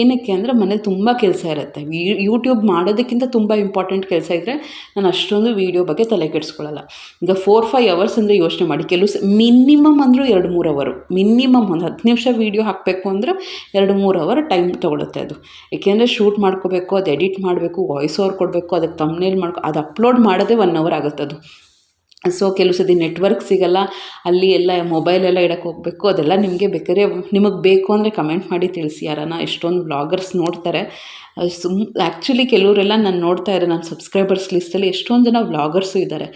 ಏನಕ್ಕೆ ಅಂದರೆ ಮನೇಲಿ ತುಂಬ ಕೆಲಸ ಇರುತ್ತೆ. ಯೂಟ್ಯೂಬ್ ಮಾಡೋದಕ್ಕಿಂತ ತುಂಬ ಇಂಪಾರ್ಟೆಂಟ್ ಕೆಲಸ ಇದ್ದರೆ ನಾನು ಅಷ್ಟೊಂದು ವೀಡಿಯೋ ಬಗ್ಗೆ ತಲೆ ಕೆಡಿಸ್ಕೊಳ್ಳಲ್ಲ. ಈಗ ಫೋರ್ ಫೈವ್ ಅವರ್ಸ್ ಅಂದರೆ ಯೋಚನೆ ಮಾಡಿ. ಕೆಲವು ಮಿನಿಮಮ್ ಅಂದರೂ ಎರಡು, ಮೂರು ಅವರು ಮಿನಿಮಮ್ ಒಂದು ಹತ್ತು ನಿಮಿಷ ವೀಡಿಯೋ ಹಾಕಬೇಕು ಅಂದರೆ ಎರಡು ಮೂರು ಅವರ್ ಟೈಮ್ ತೊಗೊಳುತ್ತೆ ಅದು. ಏಕೆಂದರೆ ಶೂಟ್ ಮಾಡ್ಕೋಬೇಕು, ಅದು ಎಡಿಟ್ ಮಾಡಬೇಕು ವಾಯ್ಸ್ ಓವರ್ ಕೊಡಬೇಕು, ಅದಕ್ಕೆ ತಮ್ಮನೇಲಿ ಮಾಡ್ಕೊ, ಅದು ಅಪ್ಲೋಡ್ ಮಾಡೋದೇ ಒನ್ ಅವರ್ ಆಗುತ್ತೆ ಅದು. ಸೊ ಕೆಲವು ಸತಿ ನೆಟ್ವರ್ಕ್ ಸಿಗಲ್ಲ, ಅಲ್ಲಿ ಎಲ್ಲ ಮೊಬೈಲೆಲ್ಲ ಇಡಕ್ಕೆ ಹೋಗಬೇಕು, ಅದೆಲ್ಲ ನಿಮಗೆ ಬೇಕಾದ್ರೆ, ನಿಮಗೆ ಬೇಕು ಅಂದರೆ ಕಮೆಂಟ್ ಮಾಡಿ ತಿಳಿಸಿ ಯಾರನ್ನ ಎಷ್ಟೊಂದು ಬ್ಲಾಗರ್ಸ್ ನೋಡ್ತಾರೆ. ಸುಮ್ ಆ್ಯಕ್ಚುಲಿ ಕೆಲವರೆಲ್ಲ ನಾನು ನೋಡ್ತಾ ಇರೋ ನನ್ನ ಸಬ್ಸ್ಕ್ರೈಬರ್ಸ್ ಲಿಸ್ಟಲ್ಲಿ ಎಷ್ಟೊಂದು ಜನ ವ್ಲಾಗರ್ಸು ಇದ್ದಾರೆ.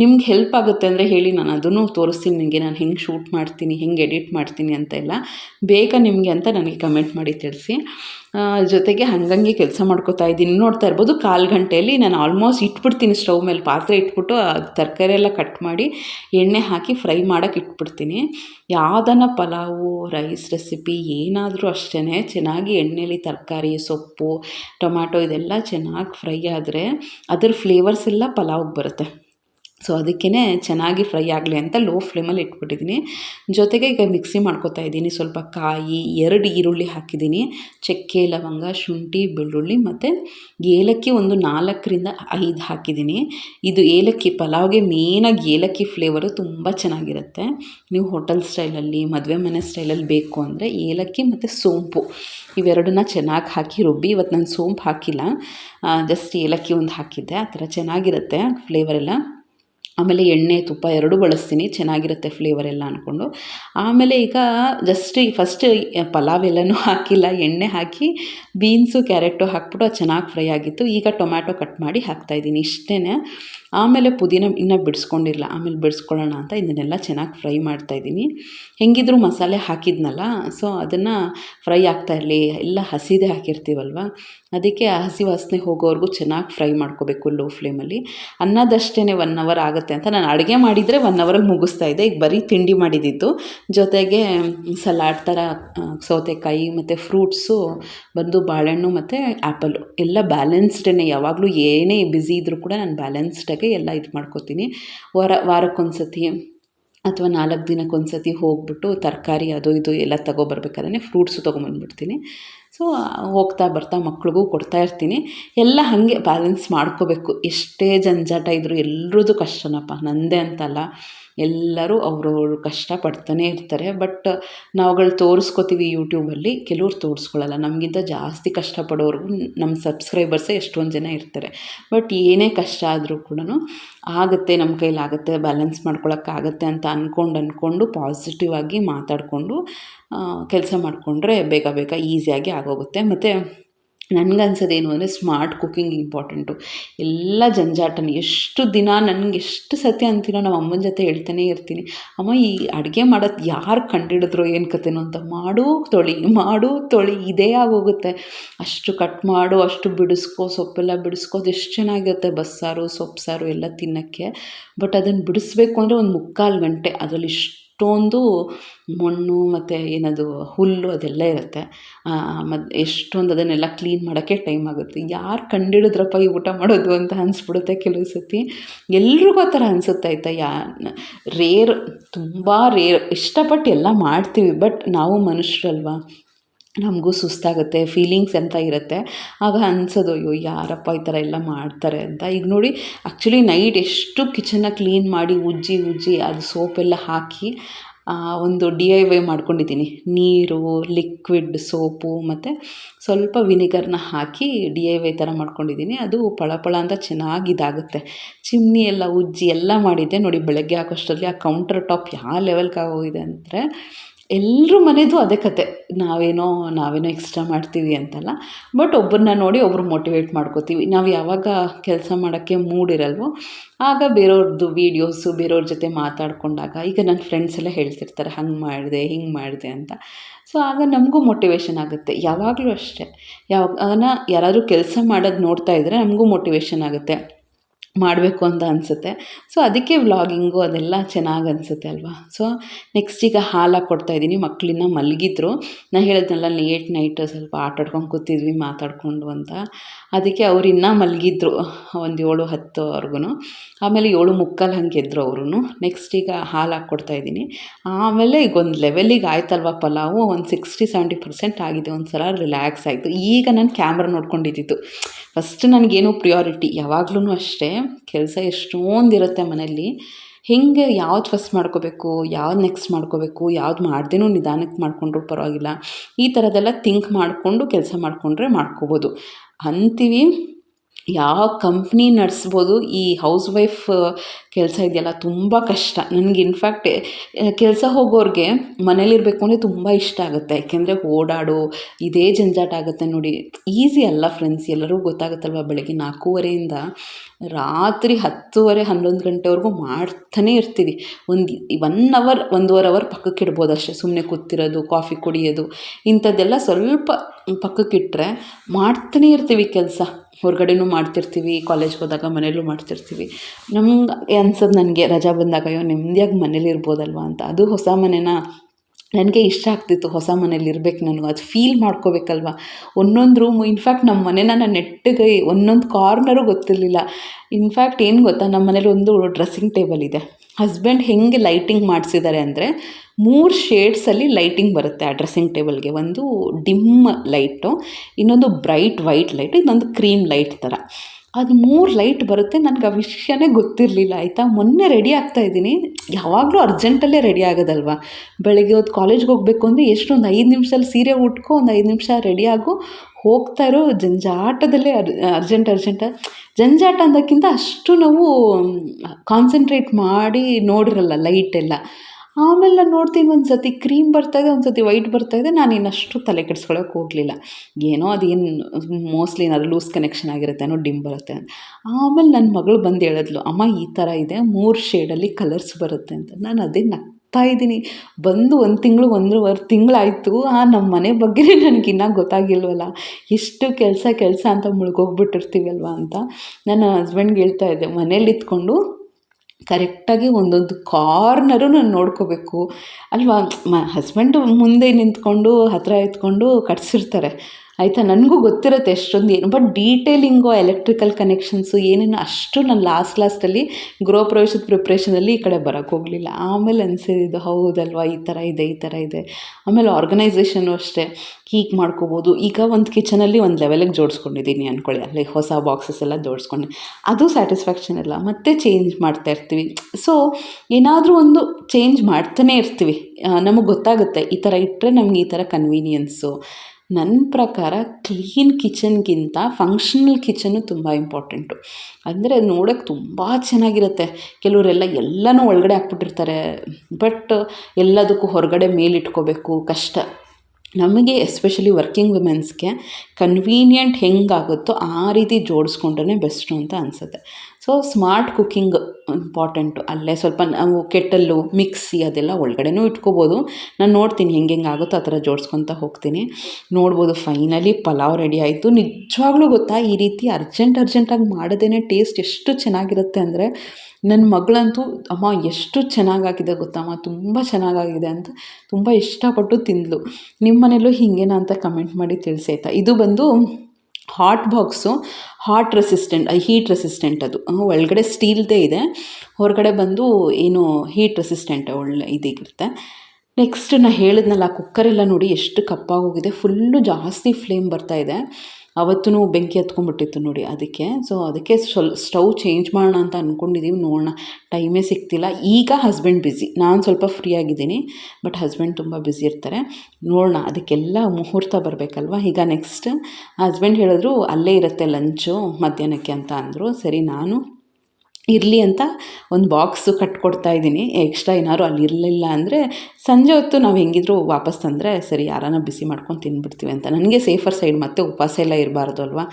ನಿಮ್ಗೆ ಹೆಲ್ಪ್ ಆಗುತ್ತೆ ಅಂದರೆ ಹೇಳಿ, ನಾನು ಅದನ್ನು ತೋರಿಸ್ತೀನಿ ನಿಮಗೆ ನಾನು ಹೆಂಗೆ ಶೂಟ್ ಮಾಡ್ತೀನಿ, ಹೆಂಗೆ ಎಡಿಟ್ ಮಾಡ್ತೀನಿ ಅಂತ ಎಲ್ಲ ಬೇಕಾ ನಿಮಗೆ ಅಂತ ನನಗೆ ಕಮೆಂಟ್ ಮಾಡಿ ತಿಳಿಸಿ. ಜೊತೆಗೆ ಹಂಗಂಗೆ ಕೆಲಸ ಮಾಡ್ಕೋತಾ ಇದ್ದೀನಿ. ನೋಡ್ತಾ ಇರ್ಬೋದು, ಕಾಲು ಗಂಟೆಯಲ್ಲಿ ನಾನು ಆಲ್ಮೋಸ್ಟ್ ಇಟ್ಬಿಡ್ತೀನಿ ಸ್ಟವ್ ಮೇಲೆ, ಪಾತ್ರೆ ಇಟ್ಬಿಟ್ಟು ತರಕಾರಿ ಎಲ್ಲ ಕಟ್ ಮಾಡಿ ಎಣ್ಣೆ ಹಾಕಿ ಫ್ರೈ ಮಾಡೋಕೆ ಇಟ್ಬಿಡ್ತೀನಿ. ಯಾವುದನ್ನ ಪಲಾವು ರೈಸ್ ರೆಸಿಪಿ ಏನಾದರೂ ಅಷ್ಟೇ ಚೆನ್ನಾಗಿ ಎಣ್ಣೆಲಿ ತರಕಾರಿ, ಸೊಪ್ಪು ಟೊಮ್ಯಾಟೊ ಇದೆಲ್ಲ ಚೆನ್ನಾಗಿ ಫ್ರೈ ಆದರೆ ಅದ್ರ ಫ್ಲೇವರ್ಸ್ ಎಲ್ಲ ಪಲಾವ್ಗೆ ಬರುತ್ತೆ. ಸೊ ಅದಕ್ಕೇ ಚೆನ್ನಾಗಿ ಫ್ರೈ ಆಗಲಿ ಅಂತ ಲೋ ಫ್ಲೇಮಲ್ಲಿ ಇಟ್ಬಿಟ್ಟಿದ್ದೀನಿ. ಜೊತೆಗೆ ಈಗ ಮಿಕ್ಸಿ ಮಾಡ್ಕೊತಾ ಇದ್ದೀನಿ. ಸ್ವಲ್ಪ ಕಾಯಿ, ಎರಡು ಈರುಳ್ಳಿ ಹಾಕಿದ್ದೀನಿ. ಚಕ್ಕೆ, ಲವಂಗ, ಶುಂಠಿ, ಬೆಳ್ಳುಳ್ಳಿ ಮತ್ತು ಏಲಕ್ಕಿ ಒಂದು ನಾಲ್ಕರಿಂದ ಐದು ಹಾಕಿದ್ದೀನಿ. ಇದು ಏಲಕ್ಕಿ ಪಲಾವ್ಗೆ ಮೇನಾಗಿ ಏಲಕ್ಕಿ ಫ್ಲೇವರು ತುಂಬ ಚೆನ್ನಾಗಿರುತ್ತೆ. ನೀವು ಹೋಟೆಲ್ ಸ್ಟೈಲಲ್ಲಿ ಮದುವೆ ಮನೆ ಸ್ಟೈಲಲ್ಲಿ ಬೇಕು ಅಂದರೆ ಏಲಕ್ಕಿ ಮತ್ತು ಸೋಂಪು ಇವೆರಡನ್ನ ಚೆನ್ನಾಗಿ ಹಾಕಿ ರುಬ್ಬಿ ಇವತ್ತು ನಾನು ಸೋಂಪು ಹಾಕಿಲ್ಲ. ಜಸ್ಟ್ ಏಲಕ್ಕಿ ಒಂದು ಹಾಕಿದ್ದೆ. ಆ ಥರ ಚೆನ್ನಾಗಿರುತ್ತೆ ಫ್ಲೇವರೆಲ್ಲ ಆಮೇಲೆ ಎಣ್ಣೆ, ತುಪ್ಪ ಎರಡೂ ಬಳಸ್ತೀನಿ. ಚೆನ್ನಾಗಿರುತ್ತೆ ಫ್ಲೇವರ್ ಎಲ್ಲ ಅಂದ್ಕೊಂಡು ಆಮೇಲೆ ಈಗ ಜಸ್ಟ್ ಈ ಫಸ್ಟ್ ಪಲಾವ್ ಎಲ್ಲನೂ ಹಾಕಿಲ್ಲ. ಎಣ್ಣೆ ಹಾಕಿ ಬೀನ್ಸು ಕ್ಯಾರೆಟು ಹಾಕ್ಬಿಟ್ಟು ಅದು ಚೆನ್ನಾಗಿ ಫ್ರೈ ಆಗಿತ್ತು. ಈಗ ಟೊಮ್ಯಾಟೊ ಕಟ್ ಮಾಡಿ ಹಾಕ್ತಾಯಿದ್ದೀನಿ ಇಷ್ಟೇ ಆಮೇಲೆ ಪುದೀನ ಇನ್ನೂ ಬಿಡಿಸ್ಕೊಂಡಿಲ್ಲ ಆಮೇಲೆ ಬಿಡಿಸ್ಕೊಳ್ಳೋಣ ಅಂತ ಇದನ್ನೆಲ್ಲ ಚೆನ್ನಾಗಿ ಫ್ರೈ ಮಾಡ್ತಾಯಿದ್ದೀನಿ ಹೆಂಗಿದ್ರೂ ಮಸಾಲೆ ಹಾಕಿದ್ನಲ್ಲ, ಸೊ ಅದನ್ನು ಫ್ರೈ ಆಗ್ತಾ ಇರಲಿ. ಎಲ್ಲ ಹಸಿದೇ ಹಾಕಿರ್ತೀವಲ್ವ? ಅದಕ್ಕೆ ಆ ಹಸಿ ವಾಸನೆ ಹೋಗೋವರೆಗೂ ಚೆನ್ನಾಗಿ ಫ್ರೈ ಮಾಡ್ಕೋಬೇಕು ಲೋ ಫ್ಲೇಮಲ್ಲಿ. ಅನ್ನದಷ್ಟೇ ಒನ್ ಅವರ್ ಆಗುತ್ತೆ ಅಂತ ನಾನು ಅಡುಗೆ ಮಾಡಿದರೆ ಒನ್ ಅವರಲ್ಲಿ ಮುಗಿಸ್ತಾ ಇದ್ದೆ. ಈಗ ಬರೀ ತಿಂಡಿ ಮಾಡಿದ್ದಿತ್ತು ಜೊತೆಗೆ ಸಲಾಡ್ ಥರ ಸೌತೆಕಾಯಿ ಮತ್ತು ಫ್ರೂಟ್ಸು, ಬಂದು ಬಾಳೆಹಣ್ಣು ಮತ್ತು ಆ್ಯಪಲ್ಲು ಎಲ್ಲ ಬ್ಯಾಲೆನ್ಸ್ಡೇ ಯಾವಾಗಲೂ ಏನೇ ಬ್ಯುಸಿ ಇದ್ದರೂ ಕೂಡ ನಾನು ಬ್ಯಾಲೆನ್ಸ್ಡಾಗೆ ಎಲ್ಲ ಇದು ಮಾಡ್ಕೋತೀನಿ. ವಾರ ವಾರಕ್ಕೊಂದು ಸತಿ ಅಥವಾ ನಾಲ್ಕು ದಿನಕ್ಕೊಂದ್ಸತಿ ಹೋಗ್ಬಿಟ್ಟು ತರಕಾರಿ ಅದು ಇದು ಎಲ್ಲ ತಗೊಬರ್ಬೇಕಾದ್ರೆ ಫ್ರೂಟ್ಸು ತೊಗೊಂಬಂದ್ಬಿಡ್ತೀನಿ ಸೊ ಹೋಗ್ತಾ ಬರ್ತಾ ಮಕ್ಳಿಗೂ ಕೊಡ್ತಾ ಇರ್ತೀನಿ. ಎಲ್ಲ ಹಾಗೆ ಬ್ಯಾಲೆನ್ಸ್ ಮಾಡ್ಕೋಬೇಕು. ಎಷ್ಟೇ ಜಂಜಾಟ ಇದ್ದರೂ ಎಲ್ರದ್ದು ಕಷ್ಟನಪ್ಪ. ನನ್ನದೇ ಅಂತಲ್ಲ. ಎಲ್ಲರೂ ಅವ್ರವ್ರು ಕಷ್ಟಪಡ್ತಾನೆ ಇರ್ತಾರೆ. ಬಟ್ ನಾವುಗಳು ತೋರಿಸ್ಕೋತೀವಿ ಯೂಟ್ಯೂಬಲ್ಲಿ ಕೆಲವ್ರು ತೋರಿಸ್ಕೊಳ್ಳಲ್ಲ ನಮಗಿಂತ ಜಾಸ್ತಿ ಕಷ್ಟಪಡೋರ್ಗು ನಮ್ಮ ಸಬ್ಸ್ಕ್ರೈಬರ್ಸೇ ಎಷ್ಟೊಂದು ಜನ ಇರ್ತಾರೆ. ಬಟ್ ಏನೇ ಕಷ್ಟ ಆದರೂ ಕೂಡ ಆಗುತ್ತೆ ನಮ್ಮ ಕೈಲಾಗುತ್ತೆ ಬ್ಯಾಲೆನ್ಸ್ ಮಾಡ್ಕೊಳಕ್ಕಾಗತ್ತೆ ಅಂತ ಅಂದ್ಕೊಂಡು ಅಂದ್ಕೊಂಡು ಪಾಸಿಟಿವ್ ಆಗಿ ಮಾತಾಡಿಕೊಂಡು ಕೆಲಸ ಮಾಡಿಕೊಂಡ್ರೆ ಬೇಗ ಬೇಗ ಈಸಿಯಾಗಿ ಆಗೋಗುತ್ತೆ. ಮತ್ತು ನನಗನ್ಸೋದೇನು ಅಂದರೆ ಸ್ಮಾರ್ಟ್ ಕುಕ್ಕಿಂಗ್ ಇಂಪಾರ್ಟೆಂಟು ಎಲ್ಲ ಜಂಜಾಟನ. ಎಷ್ಟು ದಿನ ನನಗೆ ಎಷ್ಟು ಸತಿ ಅಂತೀನೋ ನಮ್ಮ ಅಮ್ಮನ ಜೊತೆ ಹೇಳ್ತಾನೆ ಇರ್ತೀನಿ. ಅಮ್ಮ, ಈ ಅಡುಗೆ ಮಾಡೋದು ಯಾರು ಕಂಡಿಡಿದ್ರು ಏನು ಕತೆನೋ ಅಂತ. ಮಾಡು ತೊಳಿ ಮಾಡು ತೊಳಿ. ಇದೇ ಆಗೋಗುತ್ತೆ. ಅಷ್ಟು ಕಟ್ ಮಾಡು, ಅಷ್ಟು ಬಿಡಿಸ್ಕೋ, ಸೊಪ್ಪೆಲ್ಲ ಬಿಡಿಸ್ಕೋದು ಎಷ್ಟು ಚೆನ್ನಾಗಿರುತ್ತೆ ಬಸ್ಸಾರು ಸೊಪ್ಪು ಸಾರು ಎಲ್ಲ ತಿನ್ನೋಕ್ಕೆ. ಬಟ್ ಅದನ್ನು ಬಿಡಿಸ್ಬೇಕು ಅಂದರೆ ಒಂದು ಮುಕ್ಕಾಲು ಗಂಟೆ. ಅದರಲ್ಲಿ ಇಷ್ಟು ಎಷ್ಟೊಂದು ಮಣ್ಣು ಮತ್ತು ಏನದು ಹುಲ್ಲು ಅದೆಲ್ಲ ಇರುತ್ತೆ. ಮತ್ತು ಎಷ್ಟೊಂದು ಅದನ್ನೆಲ್ಲ ಕ್ಲೀನ್ ಮಾಡೋಕ್ಕೆ ಟೈಮ್ ಆಗುತ್ತೆ. ಯಾರು ಕಂಡಿಡಿದ್ರಪ್ಪ ಈ ಊಟ ಮಾಡೋದು ಅಂತ ಅನಿಸ್ಬಿಡುತ್ತೆ ಕೆಲವು ಸತಿ. ಎಲ್ರಿಗೂ ಆ ಥರ ಅನಿಸುತ್ತೆ ಆಯಿತಾ? ಯಾ ರೇರ್ ತುಂಬ ರೇರ್ ಇಷ್ಟಪಟ್ಟು ಎಲ್ಲ ಮಾಡ್ತೀವಿ. ಬಟ್ ನಾವು ಮನುಷ್ಯರಲ್ವಾ? ನಮಗೂ ಸುಸ್ತಾಗುತ್ತೆ ಫೀಲಿಂಗ್ಸ್ ಅಂತ ಇರುತ್ತೆ. ಆಗ ಅನ್ಸೋದು, ಅಯ್ಯೋ, ಯಾರಪ್ಪ ಈ ಥರ ಎಲ್ಲ ಮಾಡ್ತಾರೆ ಅಂತ. ಈಗ ನೋಡಿ ಆ್ಯಕ್ಚುಲಿ ನೈಟ್ ಎಷ್ಟು ಕಿಚನ್ನ ಕ್ಲೀನ್ ಮಾಡಿ ಉಜ್ಜಿ ಉಜ್ಜಿ ಅದು ಸೋಪೆಲ್ಲ ಹಾಕಿ ಒಂದು ಡಿ ಐ ವೈ ಮಾಡ್ಕೊಂಡಿದ್ದೀನಿ. ನೀರು ಲಿಕ್ವಿಡ್ ಸೋಪು ಮತ್ತು ಸ್ವಲ್ಪ ವಿನಿಗರ್ನ ಹಾಕಿ ಡಿ ಐ ವೈ ಥರ ಮಾಡ್ಕೊಂಡಿದ್ದೀನಿ. ಅದು ಪಳಪಳ ಪಳ ಅಂತ ಚೆನ್ನಾಗಿ ಇದಾಗುತ್ತೆ. ಚಿಮ್ನಿ ಎಲ್ಲ ಉಜ್ಜಿ ಎಲ್ಲ ಮಾಡಿದ್ದೆ. ನೋಡಿ, ಬೆಳಗ್ಗೆ ಹಾಕೋಷ್ಟರಲ್ಲಿ ಆ ಕೌಂಟರ್ ಟಾಪ್ ಯಾವ ಲೆವೆಲ್ಗೆ ಆಗೋಗಿದೆ ಅಂದರೆ ಎಲ್ಲರ ಮನೆಯದು ಅದೇ ಕತೆ. ನಾವೇನೋ ನಾವೇನೋ ಎಕ್ಸ್ಟ್ರಾ ಮಾಡ್ತೀವಿ ಅಂತಲ್ಲ. ಬಟ್ ಒಬ್ಬರನ್ನ ನೋಡಿ ಒಬ್ಬರು ಮೋಟಿವೇಟ್ ಮಾಡ್ಕೋತೀವಿ. ನಾವು ಯಾವಾಗ ಕೆಲಸ ಮಾಡೋಕ್ಕೆ ಮೂಡ್ ಇರಲ್ವೋ, ಆಗ ಬೇರೆಯವ್ರದ್ದು ವೀಡಿಯೋಸು ಬೇರೆಯವ್ರ ಜೊತೆ ಮಾತಾಡ್ಕೊಂಡಾಗ ಈಗ ನನ್ನ ಫ್ರೆಂಡ್ಸ್ ಎಲ್ಲ ಹೇಳ್ತಿರ್ತಾರೆ, ಹಂಗೆ ಮಾಡಿದೆ, ಹಿಂಗೆ ಮಾಡಿದೆ ಅಂತ. ಸೊ ಆಗ ನಮಗೂ ಮೋಟಿವೇಶನ್ ಆಗುತ್ತೆ. ಯಾವಾಗಲೂ ಅಷ್ಟೇ. ಯಾವಾಗ ಯಾರಾದರೂ ಕೆಲಸ ಮಾಡೋದು ನೋಡ್ತಾ ಇದ್ದರೆ ನಮಗೂ ಮೋಟಿವೇಶನ್ ಆಗುತ್ತೆ. ಮಾಡಬೇಕು ಅಂತ ಅನಿಸುತ್ತೆ. ಸೊ ಅದಕ್ಕೆ ವ್ಲಾಗಿಂಗು ಅದೆಲ್ಲ ಚೆನ್ನಾಗಿ ಅನಿಸುತ್ತೆ ಅಲ್ವಾ? ಸೊ ನೆಕ್ಸ್ಟ್ ಈಗ ಹಾಲು ಕೊಡ್ತಾ ಇದ್ದೀನಿ. ಮಕ್ಕಳಿನ್ನ ಮಲಗಿದ್ರು. ನಾನು ಹೇಳಿದ್ನಲ್ಲ ಲೇಟ್ ನೈಟ್ ಸ್ವಲ್ಪ ಆಟಾಡ್ಕೊಂಡು ಕೂತಿದ್ವಿ, ಮಾತಾಡಿಕೊಂಡು ಅಂತ. ಅದಕ್ಕೆ ಅವ್ರು ಇನ್ನೂ ಮಲಗಿದ್ರು. ಒಂದು ಏಳು ಹತ್ತುವರೆಗೂ ಆಮೇಲೆ ಏಳು ಮುಕ್ಕಾಲು ಹಂಗೆ ಎದ್ರು ಅವರು ನೆಕ್ಸ್ಟ್ ಈಗ ಹಾಲು ಹಾಕ್ಕೊಡ್ತಾ ಇದ್ದೀನಿ. ಆಮೇಲೆ ಈಗ ಒಂದು ಲೆವೆಲಿಗೆ ಆಯ್ತಲ್ವ ಪಲಾವು? ಒಂದು ಸಿಕ್ಸ್ಟಿ ಸೆವೆಂಟಿ ಪರ್ಸೆಂಟ್ ಆಗಿದೆ. ಒಂದು ಸಲ ರಿಲ್ಯಾಕ್ಸ್ ಆಯಿತು. ಈಗ ನಾನು ಕ್ಯಾಮ್ರಾ ನೋಡ್ಕೊಂಡಿದ್ದಿತ್ತು ಫಸ್ಟ್ ನನಗೇನು ಪ್ರಿಯಾರಿಟಿ ಯಾವಾಗ್ಲೂ ಅಷ್ಟೇ ಕೆಲಸ ಎಷ್ಟೊಂದು ಇರುತ್ತೆ ಮನೆಯಲ್ಲಿ. ಹೇಗೆ ಯಾವ್ದು ಫಸ್ಟ್ ಮಾಡ್ಕೋಬೇಕು, ಯಾವ್ದು ನೆಕ್ಸ್ಟ್ ಮಾಡ್ಕೋಬೇಕು, ಯಾವ್ದು ಮಾಡ್ದೇನೂ ನಿಧಾನಕ್ಕೆ ಮಾಡಿಕೊಂಡ್ರೂ ಪರವಾಗಿಲ್ಲ. ಈ ಥರದ್ದೆಲ್ಲ ಥಿಂಕ್ ಮಾಡಿಕೊಂಡು ಕೆಲಸ ಮಾಡಿಕೊಂಡ್ರೆ ಮಾಡ್ಕೋಬೋದು. ಅಂತೀವಿ. ಯಾವ ಕಂಪ್ನಿ ನಡೆಸ್ಬೋದು, ಈ ಹೌಸ್ ವೈಫ್ ಕೆಲಸ ಇದೆಯಲ್ಲ ತುಂಬ ಕಷ್ಟ. ನನಗೆ ಇನ್ಫ್ಯಾಕ್ಟ್ ಕೆಲಸ ಹೋಗೋರಿಗೆ ಮನೇಲಿರಬೇಕು ಅಂದರೆ ತುಂಬ ಇಷ್ಟ ಆಗುತ್ತೆ. ಯಾಕೆಂದರೆ ಓಡಾಡು, ಇದೇ ಜಂಜಾಟ ಆಗುತ್ತೆ ನೋಡಿ. ಈಸಿ ಅಲ್ಲ ಫ್ರೆಂಡ್ಸ್ ಎಲ್ಲರಿಗೂ ಗೊತ್ತಾಗುತ್ತಲ್ವ ಬೆಳಗ್ಗೆ ನಾಲ್ಕೂವರೆಯಿಂದ ರಾತ್ರಿ ಹತ್ತುವರೆ, ಹನ್ನೊಂದು ಗಂಟೆವರೆಗೂ ಮಾಡ್ತಾನೇ ಇರ್ತೀವಿ. ಒಂದು ಒನ್ ಅವರ್ ಒಂದೂವರೆ ಅವರ್ ಪಕ್ಕಕ್ಕೆ ಇಡ್ಬೋದು ಅಷ್ಟೇ. ಸುಮ್ಮನೆ ಕೂತಿರೋದು ಕಾಫಿ ಕುಡಿಯೋದು, ಇಂಥದ್ದೆಲ್ಲ ಸ್ವಲ್ಪ ಪಕ್ಕಕ್ಕಿಟ್ಟರೆ ಮಾಡ್ತಾನೇ ಇರ್ತೀವಿ ಕೆಲಸ. ಹೊರಗಡೆನೂ ಮಾಡ್ತಿರ್ತೀವಿ ಕಾಲೇಜ್ಗೆ ಹೋದಾಗ ಮನೇಲೂ ಮಾಡ್ತಿರ್ತೀವಿ. ನಮ್ಗೆ ಅನ್ಸೋದು ನನಗೆ ರಜಾ ಬಂದಾಗ ಅಯ್ಯೋ ನೆಮ್ಮದಿಯಾಗಿ ಮನೇಲಿ ಇರ್ಬೋದಲ್ವ ಅಂತ. ಅದು ಹೊಸ ಮನೆನ ನನಗೆ ಇಷ್ಟ ಆಗ್ತಿತ್ತು ಹೊಸ ಮನೇಲಿ ಇರ್ಬೇಕು ನಾನು. ಅದು ಫೀಲ್ ಮಾಡ್ಕೋಬೇಕಲ್ವ? ಒಂದೊಂದು ರೂಮು ಇನ್ಫ್ಯಾಕ್ಟ್ ನಮ್ಮ ಮನೇನ ನಾನು ನೆಟ್ಟಗೆ ಒಂದೊಂದು ಕಾರ್ನರು ಗೊತ್ತಿರಲಿಲ್ಲ. ಇನ್ಫ್ಯಾಕ್ಟ್ ಏನು ಗೊತ್ತಾ? ನಮ್ಮ ಮನೇಲಿ ಒಂದು ಡ್ರೆಸ್ಸಿಂಗ್ ಟೇಬಲ್ ಇದೆ. ಹಸ್ಬೆಂಡ್ ಹೆಂಗೆ ಲೈಟಿಂಗ್ ಮಾಡಿಸಿದ್ದಾರೆ ಅಂದರೆ ಮೂರು ಶೇಡ್ಸಲ್ಲಿ ಲೈಟಿಂಗ್ ಬರುತ್ತೆ ಆ ಡ್ರೆಸ್ಸಿಂಗ್ ಟೇಬಲ್ಗೆ ಒಂದು ಡಿಮ್ ಲೈಟು ಇನ್ನೊಂದು ಬ್ರೈಟ್ ವೈಟ್ ಲೈಟ್ ಇನ್ನೊಂದು ಕ್ರೀಮ್ ಲೈಟ್ ಥರ ಅದು ಮೂರು ಲೈಟ್ ಬರುತ್ತೆ, ನನಗೆ ಆ ವಿಷಯನೇ ಗೊತ್ತಿರಲಿಲ್ಲ, ಆಯಿತಾ? ಮೊನ್ನೆ ರೆಡಿ ಆಗ್ತಾ ಇದ್ದೀನಿ. ಯಾವಾಗಲೂ ಅರ್ಜೆಂಟಲ್ಲೇ ರೆಡಿ ಆಗೋದಲ್ವ? ಬೆಳಗ್ಗೆ ಹೊತ್ತು ಕಾಲೇಜ್ಗೆ ಹೋಗಬೇಕು ಅಂದರೆ ಎಷ್ಟು ಒಂದು ಐದು ನಿಮಿಷದಲ್ಲಿ ಸೀರೆ ಉಟ್ಕೊ, ಒಂದು ಐದು ನಿಮಿಷ ರೆಡಿ ಆಗು. ಹೋಗ್ತಾ ಇರೋ ಜಂಜಾಟದಲ್ಲೇ ಅರ್ ಅರ್ಜೆಂಟ್ ಅರ್ಜೆಂಟ ಜಂಜಾಟ ಅಂದಕ್ಕಿಂತ ಅಷ್ಟು ನಾವು ಕಾನ್ಸಂಟ್ರೇಟ್ ಮಾಡಿ ನೋಡಿರಲ್ಲ ಲೈಟೆಲ್ಲ ಆಮೇಲೆ ನಾನು ನೋಡ್ತೀನಿ ಒಂದು ಸತಿ ಕ್ರೀಮ್ ಬರ್ತಾಯಿದೆ ಒಂದು ಸತಿ ವೈಟ್ ಬರ್ತಾಯಿದೆ ನಾನು ಇನ್ನಷ್ಟು ತಲೆ ಕೆಡ್ಸ್ಕೊಳಕ್ಕೆ ಹೋಗಲಿಲ್ಲ. ಏನೋ ಅದೇನು ಮೋಸ್ಟ್ಲಿ ಏನಾದರೂ ಲೂಸ್ ಕನೆಕ್ಷನ್ ಆಗಿರುತ್ತೆ ಅನ್ನೋ ಡಿಮ್ ಬರುತ್ತೆ ಅಂತ. ಆಮೇಲೆ ನನ್ನ ಮಗಳು ಬಂದು ಹೇಳಿದ್ಲು, ಅಮ್ಮ, ಈ ಥರ ಇದೆ, ಮೂರು ಶೇಡಲ್ಲಿ ಕಲರ್ಸ್ ಬರುತ್ತೆ ಅಂತ. ನಾನು ಅದೇ ನಗ್ತಾ ಇದ್ದೀನಿ. ಬಂದು ಒಂದು ತಿಂಗಳು ಒಂದೂವರೆ ತಿಂಗಳಾಯಿತು, ಆ ನಮ್ಮ ಮನೆ ಬಗ್ಗೆ ನನಗೆ ಇನ್ನೂ ಗೊತ್ತಾಗಿಲ್ವಲ್ಲ. ಎಷ್ಟು ಕೆಲಸ ಕೆಲಸ ಅಂತ ಮುಳುಗೋಗ್ಬಿಟ್ಟಿರ್ತೀವಲ್ವ ಅಂತ. ನನ್ನ ಹಸ್ಬೆಂಡ್ಗೆ ಹೇಳ್ತಾ ಇದ್ದೆ ಮನೇಲಿ ಇದ್ಕೊಂಡು ಕರೆಕ್ಟಾಗಿ ಒಂದೊಂದು ಕಾರ್ನರು ನಾನು ನೋಡ್ಕೋಬೇಕು. ಅಲ್ವಾ? ಮ ಹಸ್ಬೆಂಡು ಮುಂದೆ ನಿಂತ್ಕೊಂಡು ಹತ್ತಿರ ಎತ್ಕೊಂಡು ಕಟ್ಸಿರ್ತಾರೆ. ಆಯಿತಾ? ನನಗೂ ಗೊತ್ತಿರುತ್ತೆ ಎಷ್ಟೊಂದು ಏನು ಬಟ್ ಡೀಟೇಲಿಂಗು ಎಲೆಕ್ಟ್ರಿಕಲ್ ಕನೆಕ್ಷನ್ಸು ಏನೇನು ಅಷ್ಟು ನಾನು ಲಾಸ್ಟ್ ಲಾಸ್ಟಲ್ಲಿ ಗೃಹ ಪ್ರವೇಶದ ಪ್ರಿಪ್ರೇಷನಲ್ಲಿ ಈ ಕಡೆ ಬರೋಕ್ಕೆ ಹೋಗಲಿಲ್ಲ. ಆಮೇಲೆ ಅನಿಸಿದ್ದು ಹೌದಲ್ವಾ, ಈ ಥರ ಇದೆ, ಈ ಥರ ಇದೆ. ಆಮೇಲೆ ಆರ್ಗನೈಸೇಷನು ಅಷ್ಟೇ. ಹೀಗೆ ಮಾಡ್ಕೋಬೋದು. ಈಗ ಒಂದು ಕಿಚನಲ್ಲಿ ಒಂದು ಲೆವೆಲಿಗೆ ಜೋಡಿಸ್ಕೊಂಡಿದ್ದೀನಿ ಅಂದ್ಕೊಳ್ಳಿ ಅಲ್ಲಿ ಹೊಸ ಬಾಕ್ಸಸ್ ಎಲ್ಲ ಜೋಡಿಸ್ಕೊಂಡೆ. ಅದು ಸ್ಯಾಟಿಸ್ಫ್ಯಾಕ್ಷನ್ ಇಲ್ಲ. ಮತ್ತೆ ಚೇಂಜ್ ಮಾಡ್ತಾ ಇರ್ತೀವಿ. ಸೊ ಏನಾದರೂ ಒಂದು ಚೇಂಜ್ ಮಾಡ್ತಾನೇ ಇರ್ತೀವಿ. ನಮಗೆ ಗೊತ್ತಾಗುತ್ತೆ, ಈ ಥರ ಇಟ್ಟರೆ ನಮ್ಗೆ ಈ ಥರ ಕನ್ವೀನಿಯನ್ಸು ನನ್ನ ಪ್ರಕಾರ ಕ್ಲೀನ್ ಕಿಚನ್ಗಿಂತ ಫಂಕ್ಷನಲ್ ಕಿಚನ್ನು ತುಂಬ ಇಂಪಾರ್ಟೆಂಟು ಅಂದರೆ ನೋಡೋಕ್ಕೆ ತುಂಬ ಚೆನ್ನಾಗಿರುತ್ತೆ. ಕೆಲವರೆಲ್ಲ ಎಲ್ಲನೂ ಒಳಗಡೆ ಹಾಕ್ಬಿಟ್ಟಿರ್ತಾರೆ. ಬಟ್ ಎಲ್ಲದಕ್ಕೂ ಹೊರಗಡೆ ಮೇಲಿಟ್ಕೋಬೇಕು, ಕಷ್ಟ. ನಮಗೆ ಎಸ್ಪೆಷಲಿ ವರ್ಕಿಂಗ್ ವುಮೆನ್ಸ್ಗೆ ಕನ್ವೀನಿಯೆಂಟ್ ಹೆಂಗಾಗುತ್ತೋ ಆ ರೀತಿ ಜೋಡಿಸ್ಕೊಂಡ್ರೆ ಬೆಸ್ಟು ಅಂತ ಅನಿಸುತ್ತೆ. ಸೊ ಸ್ಮಾರ್ಟ್ ಕುಕ್ಕಿಂಗ್ ಇಂಪಾರ್ಟೆಂಟು ಅಲ್ಲೇ ಸ್ವಲ್ಪ ನಾವು ಕೆಟ್ಟಲ್ಲು ಮಿಕ್ಸಿ ಅದೆಲ್ಲ ಒಳಗಡೆನೂ ಇಟ್ಕೋಬೋದು. ನಾನು ನೋಡ್ತೀನಿ ಹೆಂಗೆ ಹೆಂಗೆ ಆಗುತ್ತೋ ಆ ಥರ ಜೋಡಿಸ್ಕೊತ ಹೋಗ್ತೀನಿ. ನೋಡ್ಬೋದು ಫೈನಲಿ ಪಲಾವ್ ರೆಡಿ ಆಯಿತು. ನಿಜವಾಗ್ಲೂ ಗೊತ್ತಾ, ಈ ರೀತಿ ಅರ್ಜೆಂಟ್ ಅರ್ಜೆಂಟಾಗಿ ಮಾಡೋದೇ ಟೇಸ್ಟ್ ಎಷ್ಟು ಚೆನ್ನಾಗಿರುತ್ತೆ ಅಂದರೆ ನನ್ನ ಮಗಳಂತೂ, ಅಮ್ಮ, ಎಷ್ಟು ಚೆನ್ನಾಗಾಗಿದೆ ಗೊತ್ತಮ್ಮ? ತುಂಬ ಚೆನ್ನಾಗಾಗಿದೆ ಅಂತ ತುಂಬ ಇಷ್ಟಪಟ್ಟು ತಿಂದಳು ನಿಮ್ಮ ಮನೇಲೂ ಹಿಂಗೇನಾ ಅಂತ ಕಮೆಂಟ್ ಮಾಡಿ ತಿಳಿಸಿ ಇದು ಬಂದು hot box hot resistant heat resistant ಅದು. ಒಳಗಡೆ ಸ್ಟೀಲ್ದೇ ಇದೆ. ಹೊರಗಡೆ ಬಂದು ಏನು ಹೀಟ್ ರೆಸಿಸ್ಟೆಂಟ್ ಒಳ್ಳೆ ಇದಿರುತ್ತೆ ನೆಕ್ಸ್ಟ್ ನಾನು ಹೇಳಿದ್ನಲ್ಲ ಕುಕ್ಕರೆಲ್ಲ ನೋಡಿ ಎಷ್ಟು ಕಪ್ಪಾಗೋಗಿದೆ ಫುಲ್ಲು ಜಾಸ್ತಿ ಫ್ಲೇಮ್ ಬರ್ತಾ ಇದೆ. ಅವತ್ತೂ ಬೆಂಕಿ ಹತ್ಕೊಂಡ್ಬಿಟ್ಟಿತ್ತು ನೋಡಿ, ಅದಕ್ಕೆ. ಸೊ ಅದಕ್ಕೆ ಸ್ವಲ್ ಸ್ಟವ್ ಚೇಂಜ್ ಮಾಡೋಣ ಅಂತ ಅಂದ್ಕೊಂಡಿದ್ದೀವಿ ನೋಡೋಣ. ಟೈಮೇ ಸಿಗ್ತಿಲ್ಲ. ಈಗ ಹಸ್ಬೆಂಡ್ ಬ್ಯುಸಿ. ನಾನು ಸ್ವಲ್ಪ ಫ್ರೀ ಆಗಿದ್ದೀನಿ, ಬಟ್ ಹಸ್ಬೆಂಡ್ ತುಂಬ ಬ್ಯುಸಿ ಇರ್ತಾರೆ. ನೋಡೋಣ. ಅದಕ್ಕೆಲ್ಲ ಮುಹೂರ್ತ ಬರಬೇಕಲ್ವ? ಈಗ ನೆಕ್ಸ್ಟ್ ಹಸ್ಬೆಂಡ್ ಹೇಳಿದ್ರು, ಅಲ್ಲೇ ಇರುತ್ತೆ ಲಂಚು ಮಧ್ಯಾಹ್ನಕ್ಕೆ ಅಂತ ಅಂದರು. ಸರಿ, ನಾನು ಇರಲಿ ಅಂತ ಒಂದು ಬಾಕ್ಸು ಕಟ್ಕೊಡ್ತಾ ಇದ್ದೀನಿ. ಎಕ್ಸ್ಟ್ರಾ ಏನಾದ್ರು ಅಲ್ಲಿ ಇರಲಿಲ್ಲ ಅಂದರೆ ಸಂಜೆ ಹೊತ್ತು ನಾವು ಹೆಂಗಿದ್ರು ವಾಪಸ್ ತಂದರೆ ಸರಿ ಯಾರಾನ ಬಿಸಿ ಮಾಡ್ಕೊಂಡು ತಿಂದುಬಿಡ್ತೀವಿ ಅಂತ. ನನಗೆ ಸೇಫರ್ ಸೈಡ್ ಮತ್ತೆ ಉಪವಾಸ ಎಲ್ಲ ಇರಬಾರ್ದು ಅಲ್ವಾ?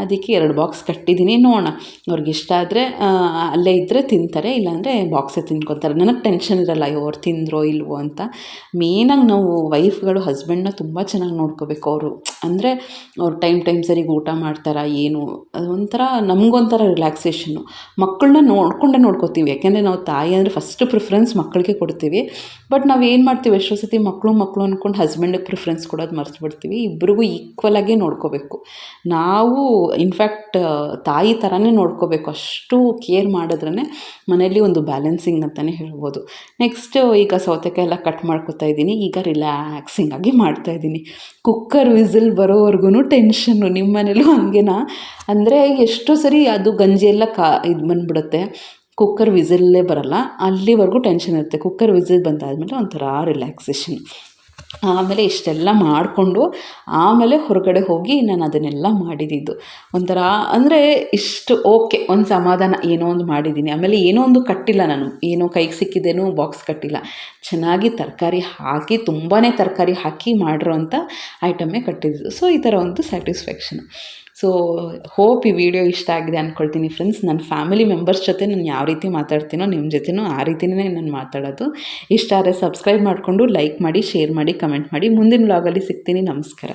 ಅದಕ್ಕೆ ಎರಡು ಬಾಕ್ಸ್ ಕಟ್ಟಿದ್ದೀನಿ. ನೋಡೋಣ. ಅವ್ರಿಗೆ ಇಷ್ಟ ಆದರೆ ಅಲ್ಲೇ ಇದ್ದರೆ ತಿಂತಾರೆ, ಇಲ್ಲಾಂದರೆ ಬಾಕ್ಸೇ ತಿನ್ಕೊತಾರೆ. ನನಗೆ ಟೆನ್ಷನ್ ಇರಲ್ಲ, ಅಯ್ಯೋ, ಅವ್ರು ತಿಂದರೋ ಇಲ್ವೋ ಅಂತ. ಮೇನಾಗಿ ನಾವು ವೈಫ್ಗಳು ಹಸ್ಬೆಂಡ್ನ ತುಂಬ ಚೆನ್ನಾಗಿ ನೋಡ್ಕೋಬೇಕು ಅವರು. ಅಂದರೆ ಅವ್ರು ಟೈಮ್ ಟೈಮ್ ಸರಿಗೆ ಊಟ ಮಾಡ್ತಾರಾ, ಏನು ಅದೊಂಥರ ನಮಗೊಂಥರ ರಿಲ್ಯಾಕ್ಸೇಷನ್ನು ಮಕ್ಕಳನ್ನ ನೋಡ್ಕೊಂಡೆ ನೋಡ್ಕೋತೀವಿ. ಯಾಕೆಂದರೆ ನಾವು ತಾಯಿ ಅಂದರೆ ಫಸ್ಟ್ ಪ್ರಿಫರೆನ್ಸ್ ಮಕ್ಕಳಿಗೆ ಕೊಡ್ತೀವಿ. ಬಟ್ ನಾವು ಏನು ಮಾಡ್ತೀವಿ, ಎಷ್ಟೋ ಸತಿ ಮಕ್ಕಳು ಮಕ್ಕಳು ಅಂದ್ಕೊಂಡು ಹಸ್ಬೆಂಡಿಗೆ ಪ್ರಿಫರೆನ್ಸ್ ಕೊಡೋದು ಮರ್ತು ಬಿಡ್ತೀವಿ ಇಬ್ಬರಿಗೂ ಈಕ್ವಲಾಗೇ ನೋಡ್ಕೋಬೇಕು. ನಾವು ಇನ್ಫ್ಯಾಕ್ಟ್ ತಾಯಿ ಥರನೇ ನೋಡ್ಕೋಬೇಕು. ಅಷ್ಟು ಕೇರ್ ಮಾಡಿದ್ರೇ ಮನೆಯಲ್ಲಿ ಒಂದು ಬ್ಯಾಲೆನ್ಸಿಂಗ್ ಅಂತಲೇ ಹೇಳ್ಬೋದು. ನೆಕ್ಸ್ಟು ಈಗ ಸೌತೆಕಾಯಿ ಎಲ್ಲ ಕಟ್ ಮಾಡ್ಕೊತಾ ಇದ್ದೀನಿ. ಈಗ ರಿಲ್ಯಾಕ್ಸಿಂಗ್ ಆಗಿ ಮಾಡ್ತಾಯಿದ್ದೀನಿ ಕುಕ್ಕರ್ ವಿಸಿಲ್ ಬರೋವರೆಗೂ ಟೆನ್ಷನ್ನು ನಿಮ್ಮ ಮನೇಲೂ ಹಂಗೇನಾ? ಅಂದರೆ ಎಷ್ಟೋ ಸರಿ ಅದು ಗಂಜಿ ಎಲ್ಲ ಕಾ, ಇದು ಬಂದುಬಿಡುತ್ತೆ. ಕುಕ್ಕರ್ ವಿಸಿಲ್ಲೇ ಬರಲ್ಲ. ಅಲ್ಲಿವರೆಗೂ ಟೆನ್ಷನ್ ಇರುತ್ತೆ. ಕುಕ್ಕರ್ ವಿಸಿಲ್ ಬಂದಾದಮೇಲೆ ಒಂಥರ ರಿಲ್ಯಾಕ್ಸೇಷನ್ ಆಮೇಲೆ ಇಷ್ಟೆಲ್ಲ ಮಾಡಿಕೊಂಡು ಆಮೇಲೆ ಹೊರಗಡೆ ಹೋಗಿ ನಾನು ಅದನ್ನೆಲ್ಲ ಮಾಡಿದ್ದು ಒಂಥರ ಅಂದರೆ ಇಷ್ಟು ಓಕೆ, ಒಂದು ಸಮಾಧಾನ ಏನೋ ಒಂದು ಮಾಡಿದ್ದೀನಿ ಆಮೇಲೆ ಏನೋ ಒಂದು ಕಟ್ಟಿಲ್ಲ ನಾನು. ಏನೋ ಕೈಗೆ ಸಿಕ್ಕಿದ್ದೇನೋ ಬಾಕ್ಸ್ ಕಟ್ಟಿಲ್ಲ. ಚೆನ್ನಾಗಿ ತರಕಾರಿ ಹಾಕಿ ತುಂಬಾ ತರಕಾರಿ ಹಾಕಿ ಮಾಡಿರೋ ಅಂಥ ಐಟಮೇ ಕಟ್ಟಿದ್ದು. ಸೊ ಈ ಥರ ಒಂದು ಸ್ಯಾಟಿಸ್ಫ್ಯಾಕ್ಷನ್ ಸೊ ಹೋಪ್ ಈ ವಿಡಿಯೋ ಇಷ್ಟ ಆಗಿದೆ ಅಂದ್ಕೊಳ್ತೀನಿ ಫ್ರೆಂಡ್ಸ್ ನನ್ನ ಫ್ಯಾಮಿಲಿ ಮೆಂಬರ್ಸ್ ಜೊತೆ ನಾನು ಯಾವ ರೀತಿ ಮಾತಾಡ್ತೀನೋ ನಿಮ್ಮ ಜೊತೆನೂ ಆ ರೀತಿಯೇ ನಾನು ಮಾತಾಡೋದು. ಇಷ್ಟ ಆದರೆ ಸಬ್ಸ್ಕ್ರೈಬ್ ಮಾಡಿಕೊಂಡು ಲೈಕ್ ಮಾಡಿ ಶೇರ್ ಮಾಡಿ ಕಮೆಂಟ್ ಮಾಡಿ. ಮುಂದಿನ ವ್ಲಾಗಲ್ಲಿ ಸಿಗ್ತೀನಿ. ನಮಸ್ಕಾರ.